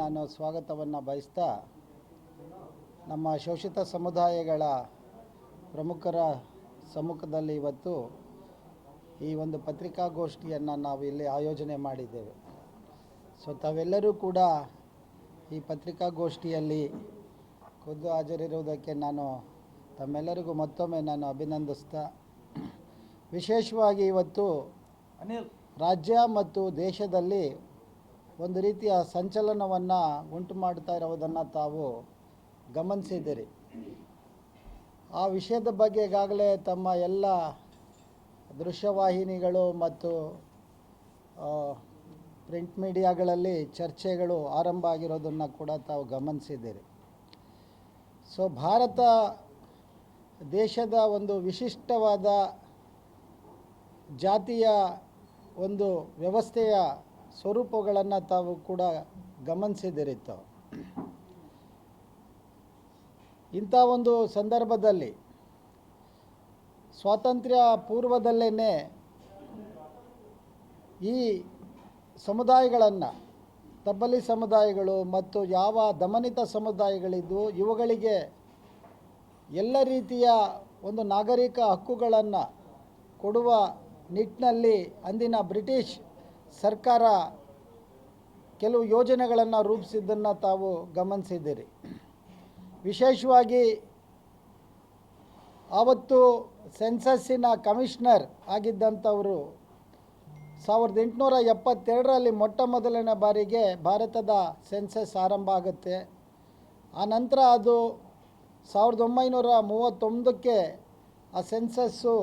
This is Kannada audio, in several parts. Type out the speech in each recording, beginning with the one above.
ನಾನು ಸ್ವಾಗತವನ್ನು ಬಯಸ್ತಾ ನಮ್ಮ ಶೋಷಿತ ಸಮುದಾಯಗಳ ಪ್ರಮುಖರ ಸಮ್ಮುಖದಲ್ಲಿ ಇವತ್ತು ಈ ಒಂದು ಪತ್ರಿಕಾಗೋಷ್ಠಿಯನ್ನು ನಾವು ಇಲ್ಲಿ ಆಯೋಜನೆ ಮಾಡಿದ್ದೇವೆ. ಸೊ ತಾವೆಲ್ಲರೂ ಕೂಡ ಈ ಪತ್ರಿಕಾಗೋಷ್ಠಿಯಲ್ಲಿ ಖುದ್ದು ಹಾಜರಿರುವುದಕ್ಕೆ ನಾನು ತಮ್ಮೆಲ್ಲರಿಗೂ ಮತ್ತೊಮ್ಮೆ ನಾನು ಅಭಿನಂದಿಸ್ತಾ ವಿಶೇಷವಾಗಿ ಇವತ್ತು ರಾಜ್ಯ ಮತ್ತು ದೇಶದಲ್ಲಿ ಒಂದು ರೀತಿಯ ಸಂಚಲನವನ್ನು ಉಂಟು ಮಾಡ್ತಾ ಇರೋದನ್ನು ತಾವು ಗಮನಿಸಿದ್ದೀರಿ. ಆ ವಿಷಯದ ಬಗ್ಗೆ ಈಗಾಗಲೇ ತಮ್ಮ ಎಲ್ಲ ದೃಶ್ಯವಾಹಿನಿಗಳು ಮತ್ತು ಪ್ರಿಂಟ್ ಮೀಡಿಯಾಗಳಲ್ಲಿ ಚರ್ಚೆಗಳು ಆರಂಭ ಆಗಿರೋದನ್ನು ಕೂಡ ತಾವು ಗಮನಿಸಿದ್ದೀರಿ. ಸೊ, ಭಾರತ ದೇಶದ ಒಂದು ವಿಶಿಷ್ಟವಾದ ಜಾತಿಯ ಒಂದು ವ್ಯವಸ್ಥೆಯ ಸ್ವರೂಪಗಳನ್ನು ತಾವು ಕೂಡ ಗಮನಿಸಿದಿರಿತ್ತು ಇಂಥ ಒಂದು ಸಂದರ್ಭದಲ್ಲಿ ಸ್ವಾತಂತ್ರ್ಯ ಪೂರ್ವದಲ್ಲೇ ಈ ಸಮುದಾಯಗಳನ್ನು, ತಬ್ಬಲಿ ಸಮುದಾಯಗಳು ಮತ್ತು ಯಾವ ದಮನಿತ ಸಮುದಾಯಗಳಿದ್ದು ಇವುಗಳಿಗೆ ಎಲ್ಲ ರೀತಿಯ ಒಂದು ನಾಗರಿಕ ಹಕ್ಕುಗಳನ್ನು ಕೊಡುವ ನಿಟ್ಟಿನಲ್ಲಿ ಅಂದಿನ ಬ್ರಿಟಿಷ್ ಸರ್ಕಾರ ಕೆಲವು ಯೋಜನೆಗಳನ್ನು ರೂಪಿಸಿದ್ದನ್ನು ತಾವು ಗಮನಿಸಿದ್ದೀರಿ. ವಿಶೇಷವಾಗಿ ಆವತ್ತು ಸೆನ್ಸಸ್ಸಿನ ಕಮಿಷನರ್ ಆಗಿದ್ದಂಥವರು ಸಾವಿರದ ಎಂಟುನೂರ ಎಪ್ಪತ್ತೆರಡರಲ್ಲಿ ಮೊಟ್ಟ ಮೊದಲನೇ ಬಾರಿಗೆ ಭಾರತದ ಸೆನ್ಸಸ್ ಆರಂಭ ಆಗುತ್ತೆ. ಆ ನಂತರ ಅದು ಸಾವಿರದ ಒಂಬೈನೂರ ಮೂವತ್ತೊಂದಕ್ಕೆ ಆ ಸೆನ್ಸಸ್ಸು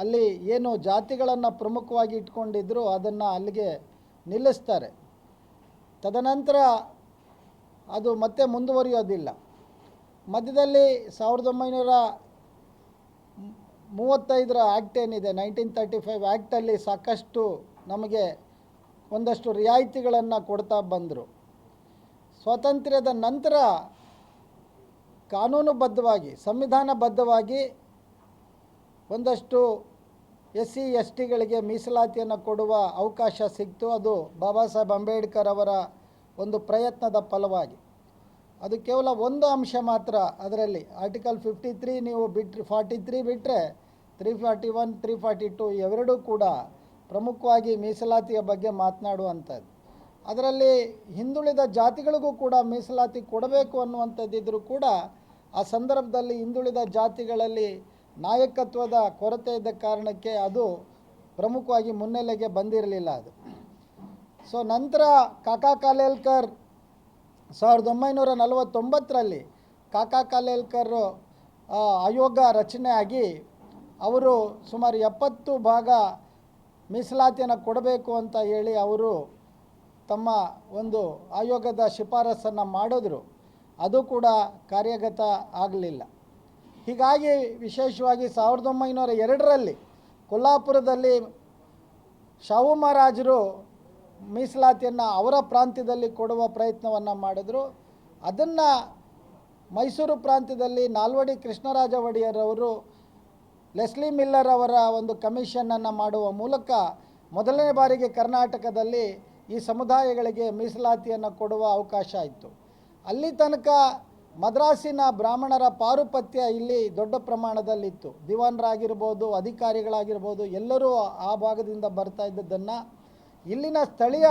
ಅಲ್ಲಿ ಏನು ಜಾತಿಗಳನ್ನು ಪ್ರಮುಖವಾಗಿ ಇಟ್ಕೊಂಡಿದ್ರು, ಅದನ್ನು ಅಲ್ಲಿಗೆ ನಿಲ್ಲಿಸ್ತಾರೆ. ತದನಂತರ ಅದು ಮತ್ತೆ ಮುಂದುವರಿಯೋದಿಲ್ಲ. ಮಧ್ಯದಲ್ಲಿ ಸಾವಿರದ ಒಂಬೈನೂರ ಮೂವತ್ತೈದರ ಆ್ಯಕ್ಟ್ ಏನಿದೆ, ನೈನ್ಟೀನ್ ತರ್ಟಿ ಫೈವ್ ಆ್ಯಕ್ಟಲ್ಲಿ ಸಾಕಷ್ಟು ನಮಗೆ ಒಂದಷ್ಟು ರಿಯಾಯಿತಿಗಳನ್ನು ಕೊಡ್ತಾ ಬಂದರು. ಸ್ವಾತಂತ್ರ್ಯದ ನಂತರ ಕಾನೂನುಬದ್ಧವಾಗಿ, ಸಂವಿಧಾನಬದ್ಧವಾಗಿ ಒಂದಷ್ಟು ಎಸ್ ಸಿ ಎಸ್ ಟಿಗಳಿಗೆ ಮೀಸಲಾತಿಯನ್ನು ಕೊಡುವ ಅವಕಾಶ ಸಿಕ್ತು. ಅದು ಬಾಬಾ ಸಾಹೇಬ್ ಅಂಬೇಡ್ಕರ್ ಅವರ ಒಂದು ಪ್ರಯತ್ನದ ಫಲವಾಗಿ. ಅದು ಕೇವಲ ಒಂದು ಅಂಶ ಮಾತ್ರ ಅದರಲ್ಲಿ. ಆರ್ಟಿಕಲ್ ಫಿಫ್ಟಿ ತ್ರೀ ನೀವು ಬಿಟ್ಟರೆ ಫಾರ್ಟಿ ತ್ರೀ ಬಿಟ್ಟರೆ three forty one three forty two ಇವೆರಡೂ ಕೂಡ ಪ್ರಮುಖವಾಗಿ ಮೀಸಲಾತಿಯ ಬಗ್ಗೆ ಮಾತನಾಡುವಂಥದ್ದು. ಅದರಲ್ಲಿ ಹಿಂದುಳಿದ ಜಾತಿಗಳಿಗೂ ಕೂಡ ಮೀಸಲಾತಿ ಕೊಡಬೇಕು ಅನ್ನುವಂಥದ್ದಿದ್ದರೂ ಕೂಡ ಆ ಸಂದರ್ಭದಲ್ಲಿ ಹಿಂದುಳಿದ ಜಾತಿಗಳಲ್ಲಿ ನಾಯಕತ್ವದ ಕೊರತೆ ಇದ್ದ ಕಾರಣಕ್ಕೆ ಅದು ಪ್ರಮುಖವಾಗಿ ಮುನ್ನೆಲೆಗೆ ಬಂದಿರಲಿಲ್ಲ ಅದು. ಸೊ ನಂತರ ಕಾಕಾ ಕಾಲೇಲ್ಕರ್ ಸಾವಿರದ ಒಂಬೈನೂರ ನಲವತ್ತೊಂಬತ್ತರಲ್ಲಿ ಕಾಕಾ ಕಾಲೇಲ್ಕರ್ ಆಯೋಗ ರಚನೆ ಆಗಿ ಅವರು ಸುಮಾರು ಎಪ್ಪತ್ತು ಭಾಗ ಮೀಸಲಾತಿಯನ್ನು ಕೊಡಬೇಕು ಅಂತ ಹೇಳಿ ಅವರು ತಮ್ಮ ಒಂದು ಆಯೋಗದ ಶಿಫಾರಸನ್ನು ಮಾಡಿದ್ರು. ಅದು ಕೂಡ ಕಾರ್ಯಗತ ಆಗಲಿಲ್ಲ. ಹೀಗಾಗಿ ವಿಶೇಷವಾಗಿ ಸಾವಿರದ ಒಂಬೈನೂರ ಎರಡರಲ್ಲಿ ಕೊಲ್ಲಾಪುರದಲ್ಲಿ ಶಾಹು ಮಹಾರಾಜರು ಮೀಸಲಾತಿಯನ್ನು ಅವರ ಪ್ರಾಂತ್ಯದಲ್ಲಿ ಕೊಡುವ ಪ್ರಯತ್ನವನ್ನು ಮಾಡಿದ್ರು. ಅದನ್ನು ಮೈಸೂರು ಪ್ರಾಂತ್ಯದಲ್ಲಿ ನಾಲ್ವಡಿ ಕೃಷ್ಣರಾಜ ಒಡೆಯರವರು ಲೆಸ್ಲಿ ಮಿಲ್ಲರ್ ಅವರ ಒಂದು ಕಮಿಷನನ್ನು ಮಾಡುವ ಮೂಲಕ ಮೊದಲನೇ ಬಾರಿಗೆ ಕರ್ನಾಟಕದಲ್ಲಿ ಈ ಸಮುದಾಯಗಳಿಗೆ ಮೀಸಲಾತಿಯನ್ನು ಕೊಡುವ ಅವಕಾಶ ಇತ್ತು. ಅಲ್ಲಿ ತನಕ ಮದ್ರಾಸಿನ ಬ್ರಾಹ್ಮಣರ ಪಾರುಪತ್ಯ ಇಲ್ಲಿ ದೊಡ್ಡ ಪ್ರಮಾಣದಲ್ಲಿತ್ತು. ದಿವಾನರಾಗಿರ್ಬೋದು, ಅಧಿಕಾರಿಗಳಾಗಿರ್ಬೋದು, ಎಲ್ಲರೂ ಆ ಭಾಗದಿಂದ ಬರ್ತಾ ಇದ್ದದ್ದನ್ನು ಇಲ್ಲಿನ ಸ್ಥಳೀಯ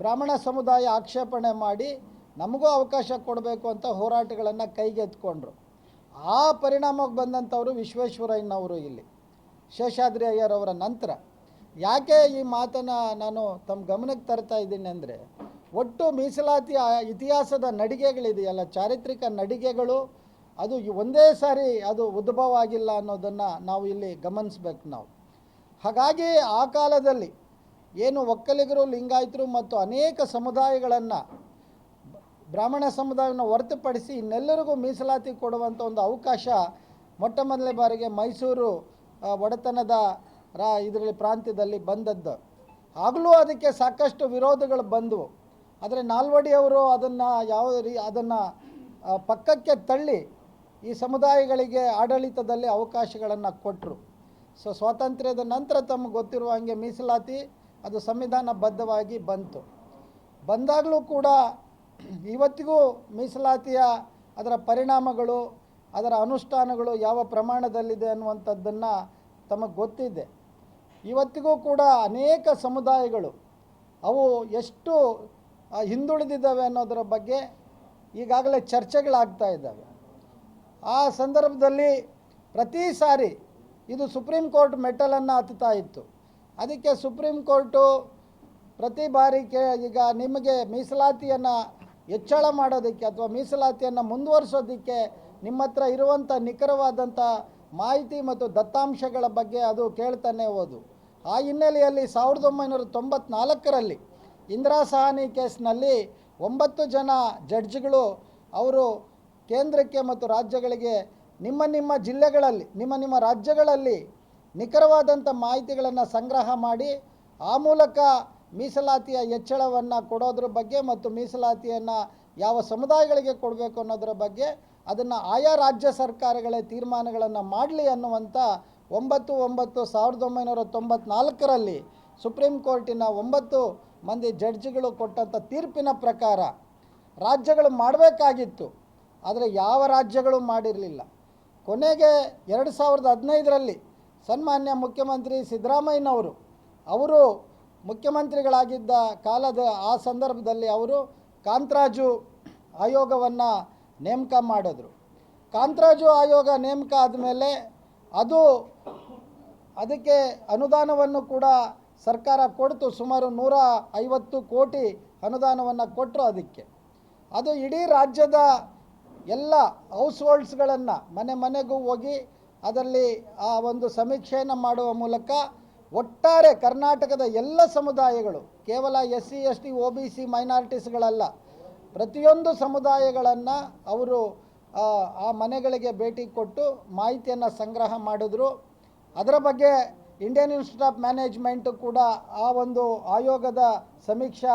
ಬ್ರಾಹ್ಮಣ ಸಮುದಾಯ ಆಕ್ಷೇಪಣೆ ಮಾಡಿ ನಮಗೂ ಅವಕಾಶ ಕೊಡಬೇಕು ಅಂತ ಹೋರಾಟಗಳನ್ನು ಕೈಗೆತ್ಕೊಂಡ್ರು ಆ ಪರಿಣಾಮಕ್ಕೆ ಬಂದಂಥವರು ವಿಶ್ವೇಶ್ವರಯ್ಯನವರು ಇಲ್ಲಿ, ಶೇಷಾದ್ರಿ ಅಯ್ಯರವರ ನಂತರ. ಯಾಕೆ ಈ ಮಾತನ್ನು ನಾನು ತಮ್ಮ ಗಮನಕ್ಕೆ ತರ್ತಾ ಇದ್ದೀನಿ ಅಂದರೆ ಒಟ್ಟು ಮೀಸಲಾತಿ ಇತಿಹಾಸದ ನಡಿಗೆಗಳಿದೆಯಲ್ಲ, ಚಾರಿತ್ರಿಕ ನಡಿಗೆಗಳು, ಅದು ಒಂದೇ ಸಾರಿ ಅದು ಉದ್ಭವ ಆಗಿಲ್ಲ ಅನ್ನೋದನ್ನು ನಾವು ಇಲ್ಲಿ ಗಮನಿಸ್ಬೇಕು ನಾವು. ಹಾಗಾಗಿ ಆ ಕಾಲದಲ್ಲಿ ಏನು ಒಕ್ಕಲಿಗರು, ಲಿಂಗಾಯತರು ಮತ್ತು ಅನೇಕ ಸಮುದಾಯಗಳನ್ನು, ಬ್ರಾಹ್ಮಣ ಸಮುದಾಯವನ್ನು ಹೊರತುಪಡಿಸಿ ಇನ್ನೆಲ್ಲರಿಗೂ ಮೀಸಲಾತಿ ಕೊಡುವಂಥ ಒಂದು ಅವಕಾಶ ಮೊಟ್ಟ ಮೊದಲನೇ ಬಾರಿಗೆ ಮೈಸೂರು ಒಡೆತನದ ರಾ, ಇದರಲ್ಲಿ ಪ್ರಾಂತ್ಯದಲ್ಲಿ ಬಂದದ್ದು. ಆಗಲೂ ಅದಕ್ಕೆ ಸಾಕಷ್ಟು ವಿರೋಧಗಳು ಬಂದವು. ಆದರೆ ನಾಲ್ವಡಿಯವರು ಅದನ್ನು ಯಾವ ರೀ ಅದನ್ನು ಪಕ್ಕಕ್ಕೆ ತಳ್ಳಿ ಈ ಸಮುದಾಯಗಳಿಗೆ ಆಡಳಿತದಲ್ಲಿ ಅವಕಾಶಗಳನ್ನು ಕೊಟ್ಟರು ಸೊ ಸ್ವಾತಂತ್ರ್ಯದ ನಂತರ ತಮಗೆ ಗೊತ್ತಿರುವ ಹಾಗೆ ಮೀಸಲಾತಿ, ಅದು ಸಂವಿಧಾನಬದ್ಧವಾಗಿ ಬಂತು. ಬಂದಾಗಲೂ ಕೂಡ ಇವತ್ತಿಗೂ ಮೀಸಲಾತಿಯ ಅದರ ಪರಿಣಾಮಗಳು, ಅದರ ಅನುಷ್ಠಾನಗಳು ಯಾವ ಪ್ರಮಾಣದಲ್ಲಿದೆ ಅನ್ನುವಂಥದ್ದನ್ನು ತಮಗೆ ಗೊತ್ತಿದೆ. ಇವತ್ತಿಗೂ ಕೂಡ ಅನೇಕ ಸಮುದಾಯಗಳು ಅವು ಎಷ್ಟು ಹಿಂದುಳಿದಿದ್ದಾವೆ ಅನ್ನೋದರ ಬಗ್ಗೆ ಈಗಾಗಲೇ ಚರ್ಚೆಗಳಾಗ್ತಾ ಇದ್ದಾವೆ. ಆ ಸಂದರ್ಭದಲ್ಲಿ ಪ್ರತಿ ಸಾರಿ ಇದು ಸುಪ್ರೀಂ ಕೋರ್ಟ್ ಮೆಟ್ಟಲನ್ನು ಹತ್ತುತ್ತಾ ಇತ್ತು. ಅದಕ್ಕೆ ಸುಪ್ರೀಂ ಕೋರ್ಟು ಪ್ರತಿ ಬಾರಿ ಕೇ ಈಗ ನಿಮಗೆ ಮೀಸಲಾತಿಯನ್ನು ಹೆಚ್ಚಳ ಮಾಡೋದಕ್ಕೆ ಅಥವಾ ಮೀಸಲಾತಿಯನ್ನು ಮುಂದುವರಿಸೋದಕ್ಕೆ ನಿಮ್ಮ ಹತ್ರ ಇರುವಂಥ ನಿಖರವಾದಂಥ ಮಾಹಿತಿ ಮತ್ತು ದತ್ತಾಂಶಗಳ ಬಗ್ಗೆ ಅದು ಕೇಳ್ತಾನೆ ಹೋದು. ಆ ಹಿನ್ನೆಲೆಯಲ್ಲಿ ಸಾವಿರದ ಒಂಬೈನೂರ ತೊಂಬತ್ನಾಲ್ಕರಲ್ಲಿ ಇಂದಿರಾ ಸಹಾನಿ ಕೇಸ್ನಲ್ಲಿ ಒಂಬತ್ತು ಜನ ಜಡ್ಜ್ಗಳು ಅವರು ಕೇಂದ್ರಕ್ಕೆ ಮತ್ತು ರಾಜ್ಯಗಳಿಗೆ ನಿಮ್ಮ ನಿಮ್ಮ ಜಿಲ್ಲೆಗಳಲ್ಲಿ, ನಿಮ್ಮ ನಿಮ್ಮ ರಾಜ್ಯಗಳಲ್ಲಿ ನಿಖರವಾದಂಥ ಮಾಹಿತಿಗಳನ್ನು ಸಂಗ್ರಹ ಮಾಡಿ, ಆ ಮೂಲಕ ಮೀಸಲಾತಿಯ ಹೆಚ್ಚಳವನ್ನು ಕೊಡೋದ್ರ ಬಗ್ಗೆ ಮತ್ತು ಮೀಸಲಾತಿಯನ್ನು ಯಾವ ಸಮುದಾಯಗಳಿಗೆ ಕೊಡಬೇಕು ಅನ್ನೋದರ ಬಗ್ಗೆ ಅದನ್ನು ಆಯಾ ರಾಜ್ಯ ಸರ್ಕಾರಗಳೇ ತೀರ್ಮಾನಗಳನ್ನು ಮಾಡಲಿ ಅನ್ನುವಂಥ ಒಂಬತ್ತು ಒಂಬತ್ತು ಸಾವಿರದ ಒಂಬೈನೂರ ತೊಂಬತ್ನಾಲ್ಕರಲ್ಲಿ ಸುಪ್ರೀಂ ಕೋರ್ಟಿನ ಒಂಬತ್ತು ಮಂದಿ ಜಡ್ಜ್ಗಳು ಕೊಟ್ಟಂಥ ತೀರ್ಪಿನ ಪ್ರಕಾರ ರಾಜ್ಯಗಳು ಮಾಡಬೇಕಾಗಿತ್ತು, ಆದರೆ ಯಾವ ರಾಜ್ಯಗಳು ಮಾಡಿರಲಿಲ್ಲ. ಕೊನೆಗೆ ಎರಡು ಸಾವಿರದ ಹದಿನೈದರಲ್ಲಿ ಸನ್ಮಾನ್ಯ ಮುಖ್ಯಮಂತ್ರಿ ಸಿದ್ದರಾಮಯ್ಯನವರು, ಅವರು ಮುಖ್ಯಮಂತ್ರಿಗಳಾಗಿದ್ದ ಕಾಲದ ಆ ಸಂದರ್ಭದಲ್ಲಿ ಅವರು ಕಾಂತರಾಜು ಆಯೋಗವನ್ನು ನೇಮಕ ಮಾಡಿದ್ರು. ಕಾಂತರಾಜು ಆಯೋಗ ನೇಮಕ ಆದಮೇಲೆ ಅದು ಅದಕ್ಕೆ ಅನುದಾನವನ್ನು ಕೂಡ ಸರ್ಕಾರ ಕೊಡ್ತು ಸುಮಾರು ನೂರ ಐವತ್ತು ಕೋಟಿ ಅನುದಾನವನ್ನು ಕೊಟ್ಟರು ಅದಕ್ಕೆ. ಅದು ಇಡೀ ರಾಜ್ಯದ ಎಲ್ಲ ಹೌಸ್ ಹೋಲ್ಡ್ಸ್ಗಳನ್ನು ಮನೆ ಮನೆಗೂ ಹೋಗಿ ಅದರಲ್ಲಿ ಆ ಒಂದು ಸಮೀಕ್ಷೆಯನ್ನು ಮಾಡುವ ಮೂಲಕ ಒಟ್ಟಾರೆ ಕರ್ನಾಟಕದ ಎಲ್ಲ ಸಮುದಾಯಗಳು ಕೇವಲ S C S T O B C ಮೈನಾರಿಟೀಸ್ಗಳಲ್ಲ ಪ್ರತಿಯೊಂದು ಸಮುದಾಯಗಳನ್ನು ಅವರು ಆ, ಮನೆಗಳಿಗೆ ಭೇಟಿ ಕೊಟ್ಟು ಮಾಹಿತಿಯನ್ನು ಸಂಗ್ರಹ ಮಾಡಿದ್ರು. ಅದರ ಬಗ್ಗೆ ಇಂಡಿಯನ್ ಇನ್ಸ್ಟಿಟ್ಯೂಟ್ ಆಫ್ ಮ್ಯಾನೇಜ್ಮೆಂಟ್ ಕೂಡ ಆ ಒಂದು ಆಯೋಗದ ಸಮೀಕ್ಷಾ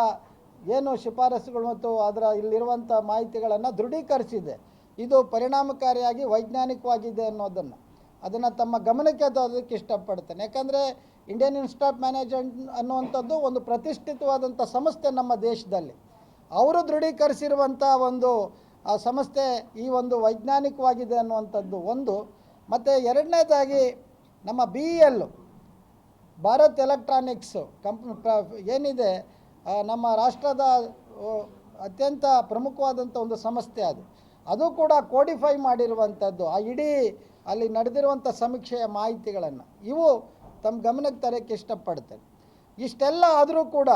ಏನು ಶಿಫಾರಸುಗಳು ಮತ್ತು ಅದರ ಇಲ್ಲಿರುವಂಥ ಮಾಹಿತಿಗಳನ್ನು ದೃಢೀಕರಿಸಿದೆ. ಇದು ಪರಿಣಾಮಕಾರಿಯಾಗಿ ವೈಜ್ಞಾನಿಕವಾಗಿದೆ ಅನ್ನೋದನ್ನು. ಅದನ್ನು ತಮ್ಮ ಗಮನಕ್ಕೆ ತರೋದಕ್ಕೆ ಇಷ್ಟಪಡ್ತೇನೆ. ಯಾಕಂದರೆ ಇಂಡಿಯನ್ ಇನ್ಸ್ಟಿಟ್ಯೂಟ್ ಆಫ್ ಮ್ಯಾನೇಜ್ಮೆಂಟ್ ಅನ್ನುವಂಥದ್ದು ಒಂದು ಪ್ರತಿಷ್ಠಿತವಾದಂಥ ಸಂಸ್ಥೆ ನಮ್ಮ ದೇಶದಲ್ಲಿ. ಅವರು ದೃಢೀಕರಿಸಿರುವಂಥ ಒಂದು, ಆ ಸಂಸ್ಥೆ ಈ ಒಂದು ವೈಜ್ಞಾನಿಕವಾಗಿದೆ ಅನ್ನುವಂಥದ್ದು ಒಂದು. ಮತ್ತು ಎರಡನೇದಾಗಿ ನಮ್ಮ ಬಿ ಇ ಎಲ್ಲು ಭಾರತ್ ಎಲೆಕ್ಟ್ರಾನಿಕ್ಸು ಕಂಪ್ ಏನಿದೆ ನಮ್ಮ ರಾಷ್ಟ್ರದ ಅತ್ಯಂತ ಪ್ರಮುಖವಾದಂಥ ಒಂದು ಸಂಸ್ಥೆ ಅದು. ಅದು ಕೂಡ ಕೋಡಿಫೈ ಮಾಡಿರುವಂಥದ್ದು, ಆ ಇಡೀ ಅಲ್ಲಿ ನಡೆದಿರುವಂಥ ಸಮೀಕ್ಷೆಯ ಮಾಹಿತಿಗಳನ್ನು. ಇವು ತಮ್ಮ ಗಮನಕ್ಕೆ ತರೋಕ್ಕೆ ಇಷ್ಟಪಡ್ತೇನೆ. ಇಷ್ಟೆಲ್ಲ ಆದರೂ ಕೂಡ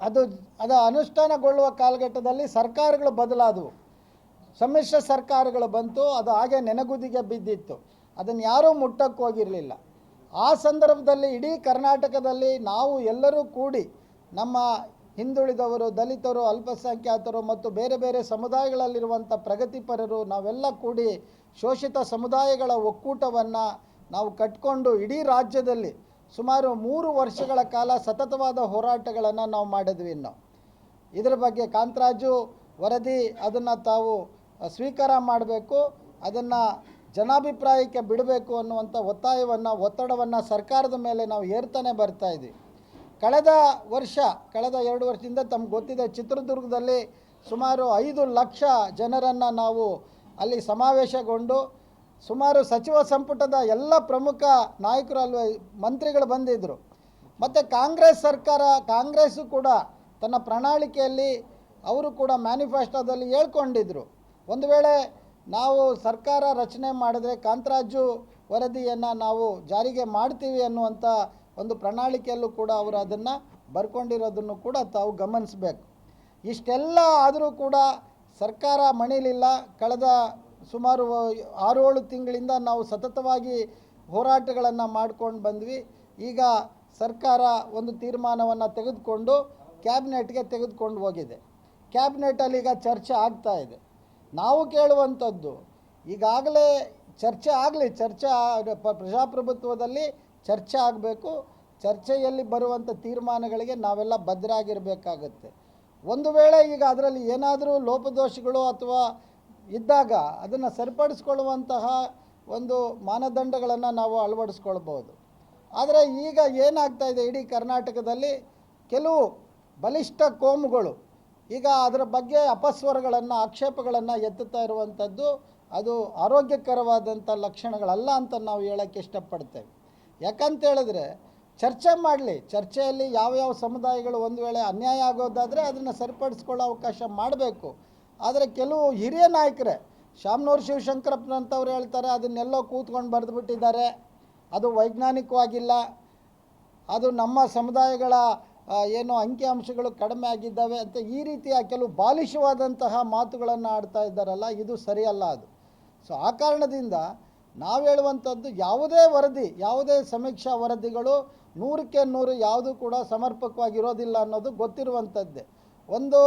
ಅದು ಅದು ಅನುಷ್ಠಾನಗೊಳ್ಳುವ ಕಾಲಘಟ್ಟದಲ್ಲಿ ಸರ್ಕಾರಗಳು ಬದಲಾದವು. ಸಮ್ಮಿಶ್ರ ಸರ್ಕಾರಗಳು ಬಂತು, ಅದು ಹಾಗೆ ನೆನಗುದಿಗೆ ಬಿದ್ದಿತ್ತು. ಅದನ್ನು ಯಾರೂ ಮುಟ್ಟಕ್ಕೆ ಹೋಗಿರಲಿಲ್ಲ. ಆ ಸಂದರ್ಭದಲ್ಲಿ ಇಡೀ ಕರ್ನಾಟಕದಲ್ಲಿ ನಾವು ಎಲ್ಲರೂ ಕೂಡಿ ನಮ್ಮ ಹಿಂದುಳಿದವರು, ದಲಿತರು, ಅಲ್ಪಸಂಖ್ಯಾತರು ಮತ್ತು ಬೇರೆ ಬೇರೆ ಸಮುದಾಯಗಳಲ್ಲಿರುವಂಥ ಪ್ರಗತಿಪರರು ನಾವೆಲ್ಲ ಕೂಡಿ ಶೋಷಿತ ಸಮುದಾಯಗಳ ಒಕ್ಕೂಟವನ್ನು ನಾವು ಕಟ್ಕೊಂಡು ಇಡೀ ರಾಜ್ಯದಲ್ಲಿ ಸುಮಾರು ಮೂರು ವರ್ಷಗಳ ಕಾಲ ಸತತವಾದ ಹೋರಾಟಗಳನ್ನು ನಾವು ಮಾಡಿದ್ವಿ ಇನ್ನು. ಇದರ ಬಗ್ಗೆ ಕಾಂತರಾಜು ವರದಿ ಅದನ್ನು ತಾವು ಸ್ವೀಕಾರ ಮಾಡಬೇಕು. ಅದನ್ನು ಜನಾಭಿಪ್ರಾಯಕ್ಕೆ ಬಿಡಬೇಕು ಅನ್ನುವಂಥ ಒತ್ತಾಯವನ್ನು, ಒತ್ತಡವನ್ನು ಸರ್ಕಾರದ ಮೇಲೆ ನಾವು ಏರ್ತಾನೆ ಬರ್ತಾ ಇದ್ದೀವಿ. ಕಳೆದ ವರ್ಷ, ಕಳೆದ ಎರಡು ವರ್ಷದಿಂದ ತಮ್ಗೆ ಗೊತ್ತಿದೆ, ಚಿತ್ರದುರ್ಗದಲ್ಲಿ ಸುಮಾರು ಐದು ಲಕ್ಷ ಜನರನ್ನು ನಾವು ಅಲ್ಲಿ ಸಮಾವೇಶಗೊಂಡು, ಸುಮಾರು ಸಚಿವ ಸಂಪುಟದ ಎಲ್ಲ ಪ್ರಮುಖ ನಾಯಕರು ಅಲ್ಲಿ ಮಂತ್ರಿಗಳು ಬಂದಿದ್ದರು ಮತ್ತು ಕಾಂಗ್ರೆಸ್ ಸರ್ಕಾರ, ಕಾಂಗ್ರೆಸ್ಸು ಕೂಡ ತನ್ನ ಪ್ರಣಾಳಿಕೆಯಲ್ಲಿ ಅವರು ಕೂಡ ಮ್ಯಾನಿಫೆಸ್ಟೋದಲ್ಲಿ ಹೇಳ್ಕೊಂಡಿದ್ರು. ಒಂದು ವೇಳೆ ನಾವು ಸರ್ಕಾರ ರಚನೆ ಮಾಡಿದ್ರೆ ಕಾಂತರಾಜು ವರದಿಯನ್ನು ನಾವು ಜಾರಿಗೆ ಮಾಡ್ತೀವಿ ಅನ್ನುವಂಥ ಒಂದು ಪ್ರಣಾಳಿಕೆಯಲ್ಲೂ ಕೂಡ ಅವರು ಅದನ್ನು ಬರ್ಕೊಂಡಿರೋದನ್ನು ಕೂಡ ತಾವು ಗಮನಿಸಬೇಕು. ಇಷ್ಟೆಲ್ಲ ಆದರೂ ಕೂಡ ಸರ್ಕಾರ ಮಣಿಲಿಲ್ಲ. ಕಳೆದ ಸುಮಾರು ಆರು ತಿಂಗಳಿಂದ ನಾವು ಸತತವಾಗಿ ಹೋರಾಟಗಳನ್ನು ಮಾಡ್ಕೊಂಡು ಬಂದ್ವಿ. ಈಗ ಸರ್ಕಾರ ಒಂದು ತೀರ್ಮಾನವನ್ನು ತೆಗೆದುಕೊಂಡು ಕ್ಯಾಬಿನೆಟ್ಗೆ ತೆಗೆದುಕೊಂಡು ಹೋಗಿದೆ. ಕ್ಯಾಬಿನೆಟಲ್ಲಿ ಈಗ ಚರ್ಚೆ ಆಗ್ತಾ ಇದೆ. ನಾವು ಕೇಳುವಂಥದ್ದು. ಈಗಾಗಲೇ ಚರ್ಚೆ ಆಗಲಿ, ಚರ್ಚೆ ಪ್ರಜಾಪ್ರಭುತ್ವದಲ್ಲಿ ಚರ್ಚೆ ಆಗಬೇಕು. ಚರ್ಚೆಯಲ್ಲಿ ಬರುವಂಥ ತೀರ್ಮಾನಗಳಿಗೆ ನಾವೆಲ್ಲ ಭದ್ರಾಗಿರಬೇಕಾಗತ್ತೆ. ಒಂದು ವೇಳೆ ಈಗ ಅದರಲ್ಲಿ ಏನಾದರೂ ಲೋಪದೋಷಗಳು ಅಥವಾ ಇದ್ದಾಗ ಅದನ್ನು ಸರಿಪಡಿಸ್ಕೊಳ್ಳುವಂತಹ ಒಂದು ಮಾನದಂಡಗಳನ್ನು ನಾವು ಅಳವಡಿಸ್ಕೊಳ್ಬೋದು. ಆದರೆ ಈಗ ಏನಾಗ್ತಾ ಇದೆ? ಇಡೀ ಕರ್ನಾಟಕದಲ್ಲಿ ಕೆಲವು ಬಲಿಷ್ಠ ಕೋಮುಗಳು ಈಗ ಅದರ ಬಗ್ಗೆ ಅಪಸ್ವರಗಳನ್ನು, ಆಕ್ಷೇಪಗಳನ್ನು ಎತ್ತುತ್ತಾ ಇರುವಂಥದ್ದು ಅದು ಆರೋಗ್ಯಕರವಾದಂಥ ಲಕ್ಷಣಗಳಲ್ಲ ಅಂತ ನಾವು ಹೇಳೋಕ್ಕೆ ಇಷ್ಟಪಡ್ತೇವೆ. ಯಾಕಂತ ಹೇಳಿದ್ರೆ ಚರ್ಚೆ ಮಾಡಲಿ, ಚರ್ಚೆಯಲ್ಲಿ ಯಾವ ಯಾವ ಸಮುದಾಯಗಳು ಒಂದು ವೇಳೆ ಅನ್ಯಾಯ ಆಗೋದಾದರೆ ಅದನ್ನು ಸರಿಪಡಿಸ್ಕೊಳ್ಳೋ ಅವಕಾಶ ಮಾಡಬೇಕು. ಆದರೆ ಕೆಲವು ಹಿರಿಯ ನಾಯಕರೇ, ಶಾಮನೂರು ಶಿವಶಂಕರಪ್ಪನಂತವ್ರು ಹೇಳ್ತಾರೆ, ಅದನ್ನೆಲ್ಲೋ ಕೂತ್ಕೊಂಡು ಬರೆದುಬಿಟ್ಟಿದ್ದಾರೆ. ಅದು ವೈಜ್ಞಾನಿಕವಾಗಿಲ್ಲ. ಅದು ನಮ್ಮ ಸಮುದಾಯಗಳ ಏನು ಅಂಕಿಅಂಶಗಳು ಕಡಿಮೆ ಆಗಿದ್ದಾವೆ ಅಂತ ಈ ರೀತಿಯ ಕೆಲವು ಬಾಲಿಶವಾದಂತಹ ಮಾತುಗಳನ್ನು ಆಡ್ತಾ ಇದ್ದಾರಲ್ಲ, ಇದು ಸರಿಯಲ್ಲ ಅದು. ಸೊ ಆ ಕಾರಣದಿಂದ ನಾವು ಹೇಳುವಂಥದ್ದು ಯಾವುದೇ ವರದಿ, ಯಾವುದೇ ಸಮೀಕ್ಷಾ ವರದಿಗಳು ನೂರಕ್ಕೆ ನೂರು ಯಾವುದು ಕೂಡ ಸಮರ್ಪಕವಾಗಿರೋದಿಲ್ಲ ಅನ್ನೋದು ಗೊತ್ತಿರುವಂಥದ್ದೇ. ಒಂದು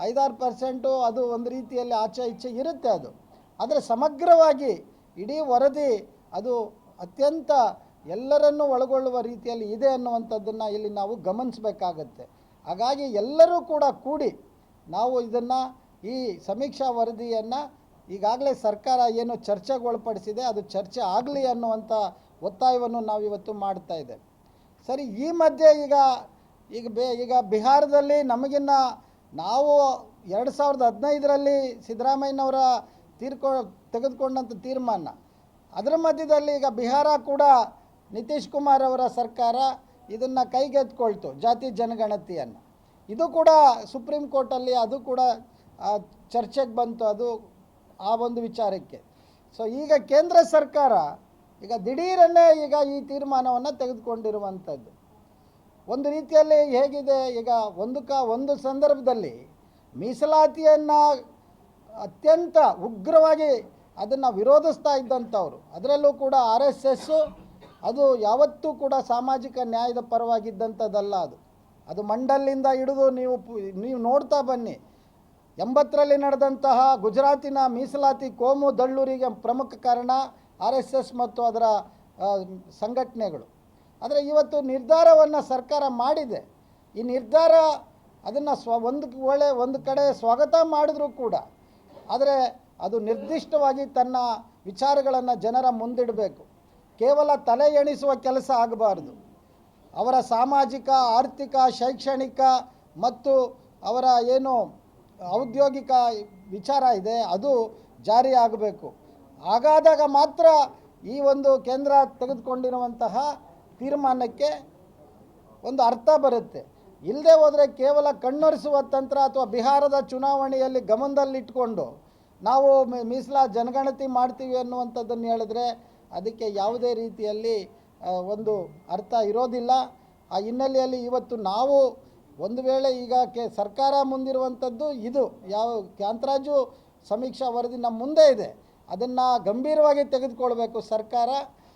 ಐದಾರು ಪರ್ಸೆಂಟು ಅದು ಒಂದು ರೀತಿಯಲ್ಲಿ ಆಚೆ ಇಚ್ಛೆ ಇರುತ್ತೆ ಅದು. ಆದರೆ ಸಮಗ್ರವಾಗಿ ಇಡೀ ವರದಿ ಅದು ಅತ್ಯಂತ ಎಲ್ಲರನ್ನೂ ಒಳಗೊಳ್ಳುವ ರೀತಿಯಲ್ಲಿ ಇದೆ ಅನ್ನುವಂಥದ್ದನ್ನು ಇಲ್ಲಿ ನಾವು ಗಮನಿಸಬೇಕಾಗತ್ತೆ. ಹಾಗಾಗಿ ಎಲ್ಲರೂ ಕೂಡ ಕೂಡಿ ನಾವು ಇದನ್ನು ಈ ಸಮೀಕ್ಷಾ ವರದಿಯನ್ನು ಈಗಾಗಲೇ ಸರ್ಕಾರ ಏನು ಚರ್ಚೆಗೆ ಒಳಪಡಿಸಿದೆ ಅದು ಚರ್ಚೆ ಆಗಲಿ ಅನ್ನುವಂಥ ಒತ್ತಾಯವನ್ನು ನಾವು ಇವತ್ತು ಮಾಡ್ತಾ ಇದೆ ಸರಿ, ಈ ಮಧ್ಯೆ ಈಗ ಈಗ ಬೇ, ಈಗ ಬಿಹಾರದಲ್ಲಿ ನಮಗಿನ್ನ ನಾವು ಎರಡು ಸಾವಿರದ ಹದಿನೈದರಲ್ಲಿ ಸಿದ್ದರಾಮಯ್ಯನವರ ತೀರ್ಕೊ, ತೆಗೆದುಕೊಂಡಂಥ ತೀರ್ಮಾನ. ಅದರ ಮಧ್ಯದಲ್ಲಿ ಈಗ ಬಿಹಾರ ಕೂಡ ನಿತೀಶ್ ಕುಮಾರ್ ಅವರ ಸರ್ಕಾರ ಇದನ್ನು ಕೈಗೆತ್ಕೊಳ್ತು ಜಾತಿ ಜನಗಣತಿಯನ್ನು. ಇದು ಕೂಡ ಸುಪ್ರೀಂ ಕೋರ್ಟಲ್ಲಿ ಅದು ಕೂಡ ಚರ್ಚೆಗೆ ಬಂತು ಅದು, ಆ ಒಂದು ವಿಚಾರಕ್ಕೆ. ಸೊ ಈಗ ಕೇಂದ್ರ ಸರ್ಕಾರ ಈಗ ದಿಢೀರನ್ನೇ ಈಗ ಈ ತೀರ್ಮಾನವನ್ನು ತೆಗೆದುಕೊಂಡಿರುವಂಥದ್ದು. ಒಂದು ರೀತಿಯಲ್ಲಿ ಹೇಗಿದೆ, ಈಗ ಒಂದು ಕ, ಒಂದು ಸಂದರ್ಭದಲ್ಲಿ ಮೀಸಲಾತಿಯನ್ನು ಅತ್ಯಂತ ಉಗ್ರವಾಗಿ ಅದನ್ನು ವಿರೋಧಿಸ್ತಾ ಇದ್ದಂಥವ್ರು, ಅದರಲ್ಲೂ ಕೂಡ ಆರ್ ಎಸ್ ಎಸ್ಸು ಅದು ಯಾವತ್ತೂ ಕೂಡ ಸಾಮಾಜಿಕ ನ್ಯಾಯದ ಪರವಾಗಿದ್ದಂಥದ್ದಲ್ಲ ಅದು. ಅದು ಮಂಡಲ್ಲಿಂದ ಹಿಡಿದು ನೀವು ನೀವು ನೋಡ್ತಾ ಬನ್ನಿ. ಎಂಬತ್ತರಲ್ಲಿ ನಡೆದಂತಹ ಗುಜರಾತಿನ ಮೀಸಲಾತಿ ಕೋಮು ದಳ್ಳೂರಿಗೆ ಪ್ರಮುಖ ಕಾರಣ ಆರ್ ಎಸ್ ಮತ್ತು ಅದರ ಸಂಘಟನೆಗಳು. ಆದರೆ ಇವತ್ತು ನಿರ್ಧಾರವನ್ನು ಸರ್ಕಾರ ಮಾಡಿದೆ. ಈ ನಿರ್ಧಾರ ಅದನ್ನು ಸ್ವ, ಒಂದು ಒಳ್ಳೆ, ಒಂದು ಕಡೆ ಸ್ವಾಗತ ಮಾಡಿದ್ರೂ ಕೂಡ. ಆದರೆ ಅದು ನಿರ್ದಿಷ್ಟವಾಗಿ ತನ್ನ ವಿಚಾರಗಳನ್ನು ಜನರ ಮುಂದಿಡಬೇಕು. ಕೇವಲ ತಲೆ ಎಣಿಸುವ ಕೆಲಸ ಆಗಬಾರ್ದು. ಅವರ ಸಾಮಾಜಿಕ, ಆರ್ಥಿಕ, ಶೈಕ್ಷಣಿಕ ಮತ್ತು ಅವರ ಏನು ಔದ್ಯೋಗಿಕ ವಿಚಾರ ಇದೆ, ಅದು ಜಾರಿ ಆಗಬೇಕು. ಹಾಗಾದಾಗ ಮಾತ್ರ ಈ ಒಂದು ಕೇಂದ್ರ ತೆಗೆದುಕೊಂಡಿರುವಂತಹ ತೀರ್ಮಾನಕ್ಕೆ ಒಂದು ಅರ್ಥ ಬರುತ್ತೆ. ಇಲ್ಲದೆ ಹೋದರೆ ಕೇವಲ ಕಣ್ಣೊರೆಸುವ ತಂತ್ರ ಅಥವಾ ಬಿಹಾರದ ಚುನಾವಣೆಯಲ್ಲಿ ಗಮನದಲ್ಲಿಟ್ಕೊಂಡು ನಾವು ಮೀಸಲಾ ಜನಗಣತಿ ಮಾಡ್ತೀವಿ ಅನ್ನುವಂಥದ್ದನ್ನು ಹೇಳಿದ್ರೆ ಅದಕ್ಕೆ ಯಾವುದೇ ರೀತಿಯಲ್ಲಿ ಒಂದು ಅರ್ಥ ಇರೋದಿಲ್ಲ. ಆ ಹಿನ್ನೆಲೆಯಲ್ಲಿ ಇವತ್ತು ನಾವು ಒಂದು ವೇಳೆ ಈಗ ಕೆ ಸರ್ಕಾರ ಮುಂದಿರುವಂಥದ್ದು ಇದು. ಯಾವ ಕ್ಯಾಂತರಾಜು ಸಮೀಕ್ಷಾ ವರದಿ ನಮ್ಮ ಮುಂದೆ ಇದೆ. ಅದನ್ನು ಗಂಭೀರವಾಗಿ ತೆಗೆದುಕೊಳ್ಬೇಕು ಸರ್ಕಾರ.